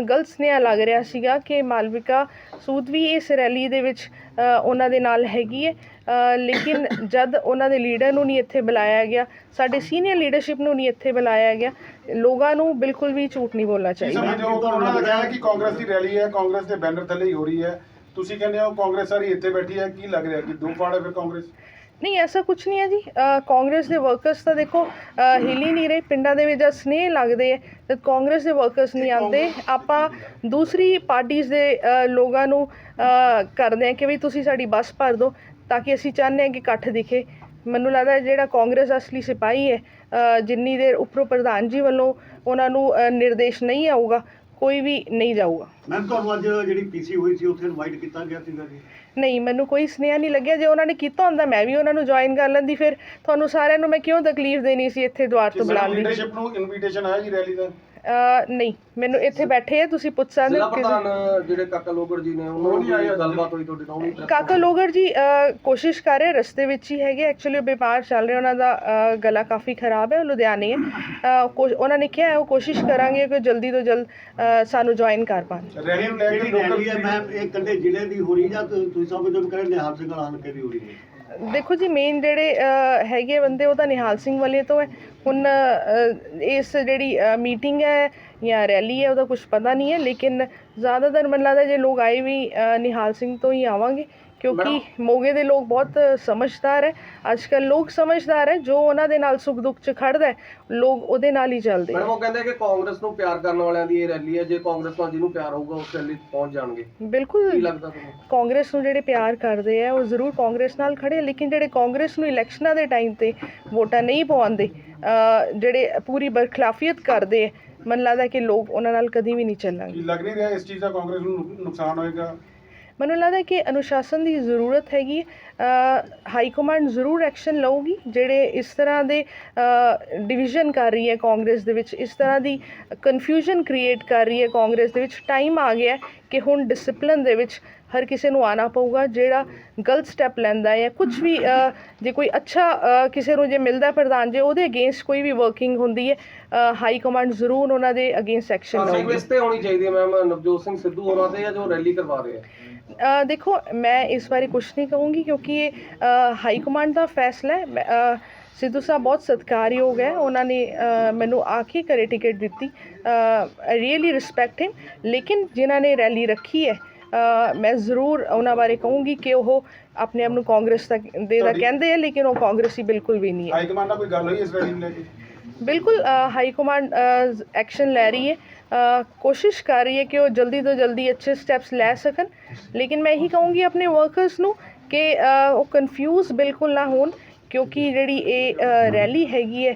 ਗਲਤ ਸੁਨੇਹਾ ਲੱਗ ਰਿਹਾ ਸੀਗਾ ਕਿ ਮਾਲਵਿਕਾ ਸੂਦ ਵੀ ਇਸ ਰੈਲੀ ਦੇ ਵਿੱਚ ਉਹਨਾਂ ਦੇ ਨਾਲ ਹੈਗੀ ਹੈ ਲੇਕਿਨ ਜਦ ਉਹਨਾਂ ਦੇ ਲੀਡਰ ਨੂੰ ਨਹੀਂ ਇੱਥੇ ਬੁਲਾਇਆ ਗਿਆ ਸਾਡੇ ਸੀਨੀਅਰ ਲੀਡਰਸ਼ਿਪ ਨੂੰ ਨਹੀਂ ਇੱਥੇ ਬੁਲਾਇਆ ਗਿਆ ਲੋਕਾਂ ਨੂੰ ਬਿਲਕੁਲ ਵੀ ਝੂਠ ਨਹੀਂ ਬੋਲਣਾ ਚਾਹੀਦਾ। ਸਮਝਦੇ ਹੋ ਉਹਨਾਂ ਦਾ ਕਹਿਣਾ ਕਿ ਕਾਂਗਰਸ ਦੀ ਰੈਲੀ ਹੈ ਕਾਂਗਰਸ ਦੇ ਬੈਨਰ ਥੱਲੇ ਹੀ ਹੋ ਰਹੀ ਹੈ। ਤੁਸੀਂ ਕਹਿੰਦੇ ਹੋ ਕਾਂਗਰਸ ਸਾਰੀ ਇੱਥੇ ਬੈਠੀ ਹੈ ਕੀ ਲੱਗ ਰਿਹਾ ਕਿ ਦੋ ਹੈ ਫਿਰ ਕਾਂਗਰਸ? ਨਹੀਂ ਐਸਾ ਕੁਝ ਨਹੀਂ ਹੈ ਜੀ। ਕਾਂਗਰਸ ਦੇ ਵਰਕਰਸ ਤਾਂ ਦੇਖੋ ਹਿੱਲ ਹੀ ਨਹੀਂ ਰਹੇ ਪਿੰਡਾਂ ਦੇ ਵਿੱਚ ਜਦ ਸਨੇਹ ਲੱਗਦੇ ਹੈ ਜਦ ਕਾਂਗਰਸ ਦੇ ਵਰਕਰਸ ਨਹੀਂ ਆਉਂਦੇ। ਆਪਾਂ ਦੂਸਰੀ ਪਾਰਟੀਆਂ ਦੇ ਲੋਕਾਂ ਨੂੰ ਕਰਦੇ ਹਾਂ ਕਿ ਵੀ ਤੁਸੀਂ ਸਾਡੀ ਬੱਸ ਭਰ ਦਿਓ ਤਾਂ ਕਿ ਅਸੀਂ ਚਾਹੁੰਦੇ ਹਾਂ ਕਿ ਇਕੱਠ ਦਿਖੇ। ਮੈਨੂੰ ਲੱਗਦਾ ਜਿਹੜਾ ਕਾਂਗਰਸ ਅਸਲੀ ਸਿਪਾਹੀ ਹੈ ਜਿੰਨੀ ਦੇਰ ਉੱਪਰੋਂ ਪ੍ਰਧਾਨ ਜੀ ਵੱਲੋਂ ਉਹਨਾਂ ਨੂੰ ਨਿਰਦੇਸ਼ ਨਹੀਂ ਆਊਗਾ ਕੋਈ ਵੀ ਨਹੀਂ ਜਾਊਗਾ। ਮੈਮ ਤੁਹਾਨੂੰ ਅੱਜ ਜਿਹੜੀ ਪੀਸੀ ਹੋਈ ਸੀ ਉੱਥੇ ਇਨਵਾਈਟ ਕੀਤਾ ਗਿਆ ਸੀਗਾ ਜੀ? ਨਹੀਂ ਮੈਨੂੰ ਕੋਈ ਸੁਨੇਹਾ ਨਹੀਂ ਲੱਗਿਆ। ਜੇ ਉਹਨਾਂ ਨੇ ਕੀਤਾ ਹੁੰਦਾ ਮੈਂ ਵੀ ਉਹਨਾਂ ਨੂੰ ਜੁਆਇਨ ਕਰ ਲੈਂਦੀ। ਫਿਰ ਤੁਹਾਨੂੰ ਸਾਰਿਆਂ ਨੂੰ ਮੈਂ ਕਿਉਂ ਤਕਲੀਫ ਦੇਣੀ ਸੀ ਇੱਥੇ ਦੁਆਰ ਤੋਂ ਬੁਲਾਉਣ ਦੀ? ਲੀਡਰਸ਼ਿਪ ਨੂੰ ਇਨਵੀਟੇਸ਼ਨ ਆਇਆ ਜੀ ਰੈਲੀ ਦਾ? ਅ, ਨਹੀਂ ਮੈਨੂੰ ਇੱਥੇ ਬੈਠੇ ਆ ਤੁਸੀਂ ਪੁੱਛ ਸਕਦੇ ਜ਼ਿਲ੍ਹਾ ਹੋ ਕਿਸੇ- ਪ੍ਰਧਾਨ ਜਿਹੜੇ ਕਾਕਾ ਲੋਗੜ ਜੀ ਨੇ ਉਹਨਾਂ ਨੂੰ ਵੀ ਗੱਲਬਾਤ ਹੋਈ ਤੁਹਾਡੇ ਨਾਲ ਉਹ ਵੀ ਕਾਕਾ ਲੋਗੜ ਜੀ ਅ, ਕੋਸ਼ਿਸ਼ ਕਰ ਰਹੇ ਰਸਤੇ ਵਿੱਚ ਹੀ ਹੈਗੇ ਐਕਚੁਅਲੀ ਉਹ ਬਿਮਾਰ ਚੱਲ ਰਹੇ ਉਹਨਾਂ ਦਾ ਅ, ਗਲਾ ਕਾਫੀ ਖਰਾਬ ਹੈ ਉਹ ਲੁਧਿਆਣੇ ਹੈ। ਅ, ਕੋਸ਼- ਉਹਨਾਂ ਨੇ ਕਿਹਾ ਹੈ ਉਹ ਕੋਸ਼ਿਸ਼ ਕਰਾਂਗੇ ਕਿ ਜਲਦੀ ਤੋਂ ਜਲਦ ਅ, ਸਾਨੂੰ ਜੁਆਇਨ ਕਰ ਪਾਣ। ਰੈਲੀ ਨੂੰ ਲੈ ਕੇ ਜਿਹੜੀ ਰੈਲੀ ਹੈ ਮੈਮ ਇਹ ਕੱਲੇ ਜ਼ਿਲ੍ਹੇ ਦੀ ਹੋ ਰਹੀ ਜਾਂ ਤੁ- ਤੁਸੀਂ ਸਮਝਦੇ ਹੋ ਕਿ ਨਿਹਾਲ ਸਿੰਘ ਵਾਲਾ ਹਲਕੇ ਦੀ ਹੋ ਰਹੀ ਹੈ? ਦੇਖੋ ਜੀ ਮੇਨ ਜਿਹੜੇ ਅ, ਹੈਗੇ ਬੰਦੇ ਉਹ ਤਾਂ ਨਿਹਾਲ ਸਿੰਘ ਵਾਲੇ ਤੋਂ ਹੈ। ਹੁਣ ਇਸ ਜਿਹੜੀ ਮੀਟਿੰਗ ਹੈ ਜਾਂ ਰੈਲੀ ਹੈ ਉਹਦਾ ਕੁਝ ਪਤਾ ਨਹੀਂ ਹੈ ਲੇਕਿਨ ਜ਼ਿਆਦਾਤਰ ਮੈਨੂੰ ਲੱਗਦਾ ਜੇ ਲੋਕ ਆਏ ਵੀ ਨਿਹਾਲ ਸਿੰਘ ਤੋਂ ਹੀ ਆਵਾਂਗੇ। ਕਿਉਂਕਿ ਮੋਗੇ ਦੇ ਲੋਕ ਬਹੁਤ ਸਮਝਦਾਰ ਹੈ। ਅੱਜ ਕੱਲ੍ਹ ਲੋਕ ਸਮਝਦਾਰ ਹੈ ਜੋ ਉਹਨਾਂ ਦੇ ਨਾਲ ਸੁੱਖ ਦੁੱਖ 'ਚ ਖੜਦਾ ਹੈ ਲੋਕ ਉਹਦੇ ਨਾਲ ਹੀ ਚੱਲਦੇ ਮੈਡਮ ਉਹ ਕਹਿੰਦੇ ਕਿ ਕਾਂਗਰਸ ਨੂੰ ਪਿਆਰ ਕਰਨ ਵਾਲਿਆਂ ਦੀ ਇਹ ਰੈਲੀ ਹੈ ਜੇ ਕਾਂਗਰਸ ਨਾਲ ਜਿਹਨੂੰ ਪਿਆਰ ਹੋਊਗਾ ਉਸ ਰੈਲੀ 'ਚ ਪਹੁੰਚ ਜਾਣਗੇ। ਕੀ ਬਿਲਕੁਲ ਲੱਗਦਾ ਤੁਹਾਨੂੰ? ਕਾਂਗਰਸ ਨੂੰ ਜਿਹੜੇ ਪਿਆਰ ਕਰਦੇ ਆ ਉਹ ਜ਼ਰੂਰ ਕਾਂਗਰਸ ਨਾਲ ਖੜੇ ਆ, ਲੇਕਿਨ ਜਿਹੜੇ ਕਾਂਗਰਸ ਨੂੰ ਇਲੈਕਸ਼ਨਾਂ ਦੇ ਟਾਈਮ ਤੇ ਵੋਟਾਂ ਨਹੀਂ ਪਵਾਉਂਦੇ ਜਿਹੜੇ ਪੂਰੀ ਬਰਖਲਾਫੀਅਤ ਕਰਦੇ ਆ ਮੈਨੂੰ ਲੱਗਦਾ ਕਿ ਲੋਕ ਉਹਨਾਂ ਨਾਲ ਕਦੀ ਵੀ ਨਹੀਂ ਚੱਲਾਂਗੇ ਕੀ ਲੱਗ ਨਹੀਂ ਰਿਹਾ ਇਸ ਚੀਜ਼ ਦਾ ਕਾਂਗਰਸ ਨੂੰ ਨੁਕ- ਨੁਕਸਾਨ ਹੋਏਗਾ? ਮੈਨੂੰ ਲੱਗਦਾ ਕਿ ਅਨੁਸ਼ਾਸਨ ਦੀ ਜ਼ਰੂਰਤ ਹੈਗੀ ਹਾਈ ਕਮਾਂਡ ਜ਼ਰੂਰ ਐਕਸ਼ਨ ਲਊਗੀ ਜਿਹੜੇ ਇਸ ਤਰ੍ਹਾਂ ਦੇ ਡਿਵੀਜ਼ਨ ਕਰ ਰਹੀ ਹੈ ਕਾਂਗਰਸ ਦੇ ਵਿੱਚ ਇਸ ਤਰ੍ਹਾਂ ਦੀ ਕਨਫਿਊਜ਼ਨ ਕ੍ਰੀਏਟ ਕਰ ਰਹੀ ਹੈ ਕਾਂਗਰਸ ਦੇ ਵਿੱਚ ਟਾਈਮ ਆ ਗਿਆ ਕਿ ਹੁਣ ਡਿਸਪਲਿਨ ਦੇ ਵਿੱਚ ਹਰ ਕਿਸੇ ਨੂੰ ਆਣਾ ਪਊਗਾ ਜਿਹੜਾ ਗਲਤ ਸਟੈਪ ਲੈਂਦਾ ਹੈ ਕੁਝ ਵੀ ਜੇ ਕੋਈ ਅੱਛਾ ਕਿਸੇ ਨੂੰ ਜੇ ਮਿਲਦਾ ਪ੍ਰਧਾਨ ਜੇ ਉਹਦੇ ਅਗੇਂਸਟ ਕੋਈ ਵੀ ਵਰਕਿੰਗ ਹੁੰਦੀ ਹੈ ਹਾਈ ਕਮਾਂਡ ਜ਼ਰੂਰ ਉਹਨਾਂ ਦੇ ਅਗੇਂਸਟ ਐਕਸ਼ਨ ਲਊਗੀ। ਕਾਂਗਰਸ ਤੇ ਹੋਣੀ ਚਾਹੀਦੀ ਹੈ ਮੈਮ ਨਵਜੋਤ ਸਿੰਘ ਸਿੱਧੂ ਹੋਰਾਂ ਤੇ ਜਾਂ ਜੋ ਰੈਲੀ ਕਰਵਾ ਰਹੇ ਆ। ਦੇਖੋ ਮੈਂ ਇਸ ਬਾਰੇ ਕੁਝ ਨਹੀਂ ਕਹੂੰਗੀ ਕਿਉਂਕਿ ਇਹ ਹਾਈ ਕਮਾਂਡ ਦਾ ਫੈਸਲਾ ਹੈ। ਸਿੱਧੂ ਸਾਹਿਬ ਬਹੁਤ ਸਤਿਕਾਰਯੋਗ ਹੈ। ਉਹਨਾਂ ਨੇ ਮੈਨੂੰ ਆ ਕੇ ਘਰੇ ਟਿਕਟ ਦਿੱਤੀ। ਆਈ ਰੀਅਲੀ ਰਿਸਪੈਕਟ ਹਿਮ ਲੇਕਿਨ ਜਿਨ੍ਹਾਂ ਨੇ ਰੈਲੀ ਰੱਖੀ ਹੈ ਮੈਂ ਜ਼ਰੂਰ ਉਹਨਾਂ ਬਾਰੇ ਕਹੂੰਗੀ ਕਿ ਉਹ ਆਪਣੇ ਆਪ ਨੂੰ ਕਾਂਗਰਸ ਦਾ ਦੇ ਦਾ ਕਹਿੰਦੇ ਆ ਲੇਕਿਨ ਉਹ ਕਾਂਗਰਸੀ ਬਿਲਕੁਲ ਵੀ ਨਹੀਂ ਹੈ। ਹਾਈ ਕਮਾਂਡ ਨਾਲ ਕੋਈ ਗੱਲ ਹੋਈ ਇਸ ਰੈਲੀ ਨੂੰ ਲੈ ਕੇ? ਬਿਲਕੁਲ ਹਾਈ ਕਮਾਂਡ ਐਕਸ਼ਨ ਲੈ ਰਹੀ ਹੈ। ਕੋਸ਼ਿਸ਼ ਕਰ ਰਹੀ ਹੈ ਕਿ ਉਹ ਜਲਦੀ ਤੋਂ ਜਲਦੀ ਅੱਛੇ ਸਟੈਪਸ ਲੈ ਸਕਣ। ਲੇਕਿਨ ਮੈਂ ਇਹੀ ਕਹੂੰਗੀ ਆਪਣੇ ਵਰਕਰਸ ਨੂੰ ਕਿ ਉਹ ਕਨਫਿਊਜ਼ ਬਿਲਕੁਲ ਨਾ ਹੋਣ, ਕਿਉਂਕਿ ਜਿਹੜੀ ਇਹ ਰੈਲੀ ਹੈਗੀ ਹੈ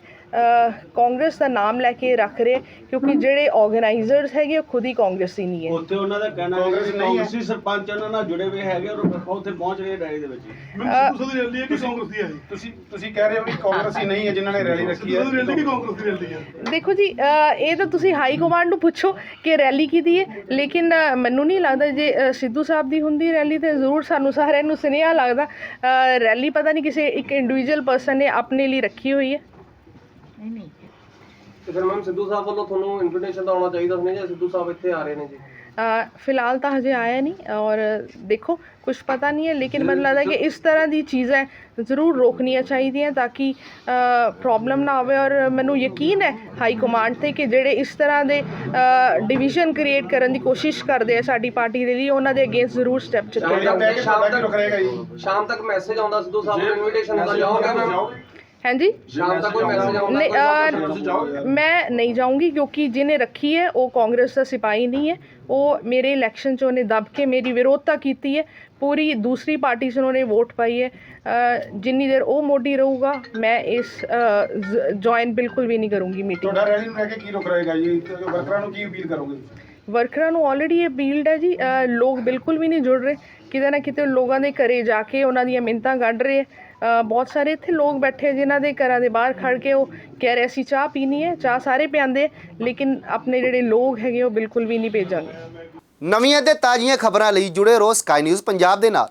ਕਾਂਗਰਸ ਦਾ ਨਾਮ ਲੈ ਕੇ ਰੱਖ ਰਹੇ ਕਿਉਂਕਿ ਜਿਹੜੇ ਆਰਗੇਨਾਈਜ਼ਰਸ ਹੈਗੇ ਉਹ ਖੁਦ ਹੀ ਕਾਂਗਰਸੀ ਨਹੀਂ ਹੈ। ਉੱਥੇ ਉਹਨਾਂ ਦਾ ਕਹਿਣਾ ਹੈ ਕਾਂਗਰਸ ਕਿ ਨਹੀਂ ਹੈ। ਕਾਂਗਰਸੀ ਸਰਪੰਚ ਉਹਨਾਂ ਨਾਲ ਜੁੜੇ ਹੋਏ ਹੈਗੇ ਔਰ ਉਹ ਉੱਥੇ ਪਹੁੰਚ ਰਹੇ ਰੈਲੀ ਦੇ ਵਿੱਚ ਤੁਸੀਂ ਰੈਲੀ ਹੈ ਕਿ ਕਾਂਗਰਸ ਦੀ ਹੈ ਤੁਸੀਂ ਤੁਸੀਂ ਕਹਿ ਰਹੇ ਹੋ ਕਿ ਕਾਂਗਰਸ ਹੀ ਨਹੀਂ ਹੈ ਜਿਨ੍ਹਾਂ ਨੇ ਰੈਲੀ ਰੱਖੀ ਹੈ। ਰੈਲੀ ਕਿ ਕਾਂਗਰਸ ਦੀ ਰੈਲੀ ਹੈ। ਦੇਖੋ ਜੀ ਇਹ ਤਾਂ ਤੁਸੀਂ ਹਾਈ ਕਮਾਂਡ ਨੂੰ ਪੁੱਛੋ ਕਿ ਰੈਲੀ ਕਿਹਦੀ ਹੈ ਲੇਕਿਨ ਮੈਨੂੰ ਨਹੀਂ ਲੱਗਦਾ ਜੇ ਸਿੱਧੂ ਸਾਹਿਬ ਦੀ ਹੁੰਦੀ ਰੈਲੀ ਤੇ ਜ਼ਰੂਰ ਸਾਨੂੰ ਸਾਰਿਆਂ ਨੂੰ ਸੁਨੇਹਾ ਲੱਗਦਾ। ਰੈਲੀ ਪਤਾ ਨਹੀਂ ਕਿਸੇ ਇੱਕ ਇੰਡੀਵਿਜੂਅਲ ਪਰਸਨ ਨੇ ਆਪਣੇ ਲਈ ਰੱਖੀ ਹੋਈ ਹੈ। ਨਹੀਂ ਨਹੀਂ। ਤੇ ਫਿਰ ਮੈਮ ਸਿੱਧੂ ਸਾਹਿਬ ਵੱਲੋਂ ਤੁਹਾਨੂੰ ਇਨਵੀਟੇਸ਼ਨ ਤਾਂ ਆਉਣਾ ਚਾਹੀਦਾ ਸੀ ਜਾਂ ਸਿੱਧੂ ਸਾਹਿਬ ਇੱਥੇ ਆ ਰਹੇ ਨੇ ਜੀ? ਅ, ਫਿਲਹਾਲ ਤਾਂ ਹਜੇ ਆਇਆ ਨਹੀਂ ਔਰ ਦੇਖੋ ਕੁਝ ਪਤਾ ਨਹੀਂ ਹੈ ਲੇਕਿਨ ਮੈਨੂੰ ਲੱਗਦਾ ਕਿ ਇਸ ਤਰ੍ਹਾਂ ਦੀ ਚੀਜ਼ਾਂ ਜ਼ਰੂਰ ਰੋਕਣੀਆਂ ਚਾਹੀਦੀਆਂ ਤਾਂ ਕਿ ਪ੍ਰੋਬਲਮ ਨਾ ਆਵੇ ਔਰ ਮੈਨੂੰ ਯਕੀਨ ਹੈ ਹਾਈ ਕਮਾਂਡ ਤੇ ਕਿ ਜਿਹੜੇ ਇਸ ਤਰ੍ਹਾਂ ਦੇ ਡਿਵੀਜ਼ਨ ਕ੍ਰੀਏਟ ਕਰਨ ਦੀ ਕੋਸ਼ਿਸ਼ ਕਰਦੇ ਆ ਸਾਡੀ ਪਾਰਟੀ ਦੇ ਲਈ ਉਹਨਾਂ ਦੇ ਅਗੇਂਸਟ ਜ਼ਰੂਰ ਸਟੈਪ ਚੁੱਕੇ। ਸ਼ਾਮ ਤੱਕ ਮੈਸੇਜ ਆਉਂਦਾ ਸਿੱਧੂ ਸਾਹਿਬ ਨੂੰ ਇਨਵੀਟੇਸ਼ਨ ਦਾ ਜਾਓਗੇ ਮੈਮ ਹਾਂਜੀ? ਸ਼ਾਮ ਤੱਕ ਕੋਈ ਮੈਸੇਜ ਆਉਂਦਾ ਨਹੀਂ, ਕੋਈ ਅਹ, ਤੁਸੀਂ ਜਾਓਗੇ ਮੈਂ ਨਹੀਂ ਜਾਊਂਗੀ ਕਿਉਂਕਿ ਜਿਹਨੇ ਰੱਖੀ ਹੈ ਉਹ ਕਾਂਗਰਸ ਦਾ ਸਿਪਾਹੀ ਨਹੀਂ ਹੈ। ਉਹ ਮੇਰੇ ਇਲੈਕਸ਼ਨ 'ਚ ਉਹਨੇ ਦਬ ਕੇ ਮੇਰੀ ਵਿਰੋਧਤਾ ਕੀਤੀ ਹੈ। ਪੂਰੀ ਦੂਸਰੀ ਪਾਰਟੀ 'ਚ ਉਹਨੇ ਵੋਟ ਪਾਈ ਹੈ। ਅਹ, ਜਿੰਨੀ ਦੇਰ ਉਹ ਮੋਢੀ ਰਹੂਗਾ ਮੈਂ ਇਸ ਜੁਆਇਨ ਬਿਲਕੁਲ ਵੀ ਨਹੀਂ ਕਰੂੰਗੀ ਮੀਟਿੰਗ ਤੁਹਾਡਾ ਰੈਲੀ ਨੂੰ ਲੈ ਕੇ ਕੀ ਰੁਕ ਰਹੇਗਾ ਜੀ? ਵਰਕਰਾਂ ਨੂੰ ਕੀ ਅਪੀਲ ਕਰੋਗੇ? ਵਰਕਰਾਂ ਨੂੰ ਆਲਰੇਡੀ ਇਹ ਅਪੀਲਡ ਹੈ ਜੀ। ਲੋਕ ਬਿਲਕੁਲ ਵੀ ਨਹੀਂ ਜੁੜ ਰਹੇ। ਕਿਤੇ ਨਾ ਕਿਤੇ ਲੋਕਾਂ ਦੇ ਘਰੇ ਜਾ ਕੇ ਉਹਨਾਂ ਦੀਆਂ ਮਿੰਤਾਂ ਕੱਢ ਰਹੇ ਅ, ਬਹੁਤ ਸਾਰੇ ਇੱਥੇ ਲੋਕ ਬੈਠੇ ਆ ਜਿਨ੍ਹਾਂ ਦੇ ਘਰਾਂ ਦੇ ਬਾਹਰ ਖੜ ਕੇ ਉਹ ਕਹਿ ਰਹੇ, ਅਸੀਂ ਚਾਹ ਪੀਣੀ ਹੈ, ਚਾਹ ਸਾਰੇ ਪਿਆਂਦੇ ਲੇਕਿਨ ਆਪਣੇ ਜਿਹੜੇ ਲੋਕ ਹੈਗੇ ਉਹ ਬਿਲਕੁਲ ਵੀ ਨਹੀਂ ਭੇਜਾਂਗੇ। ਨਵੀਆਂ ਤੇ ਤਾਜ਼ੀਆਂ ਖਬਰਾਂ ਲਈ ਜੁੜੇ ਰਹੋ ਸਕਾਈ ਨਿਊਜ਼ ਪੰਜਾਬ ਦੇ ਨਾਲ।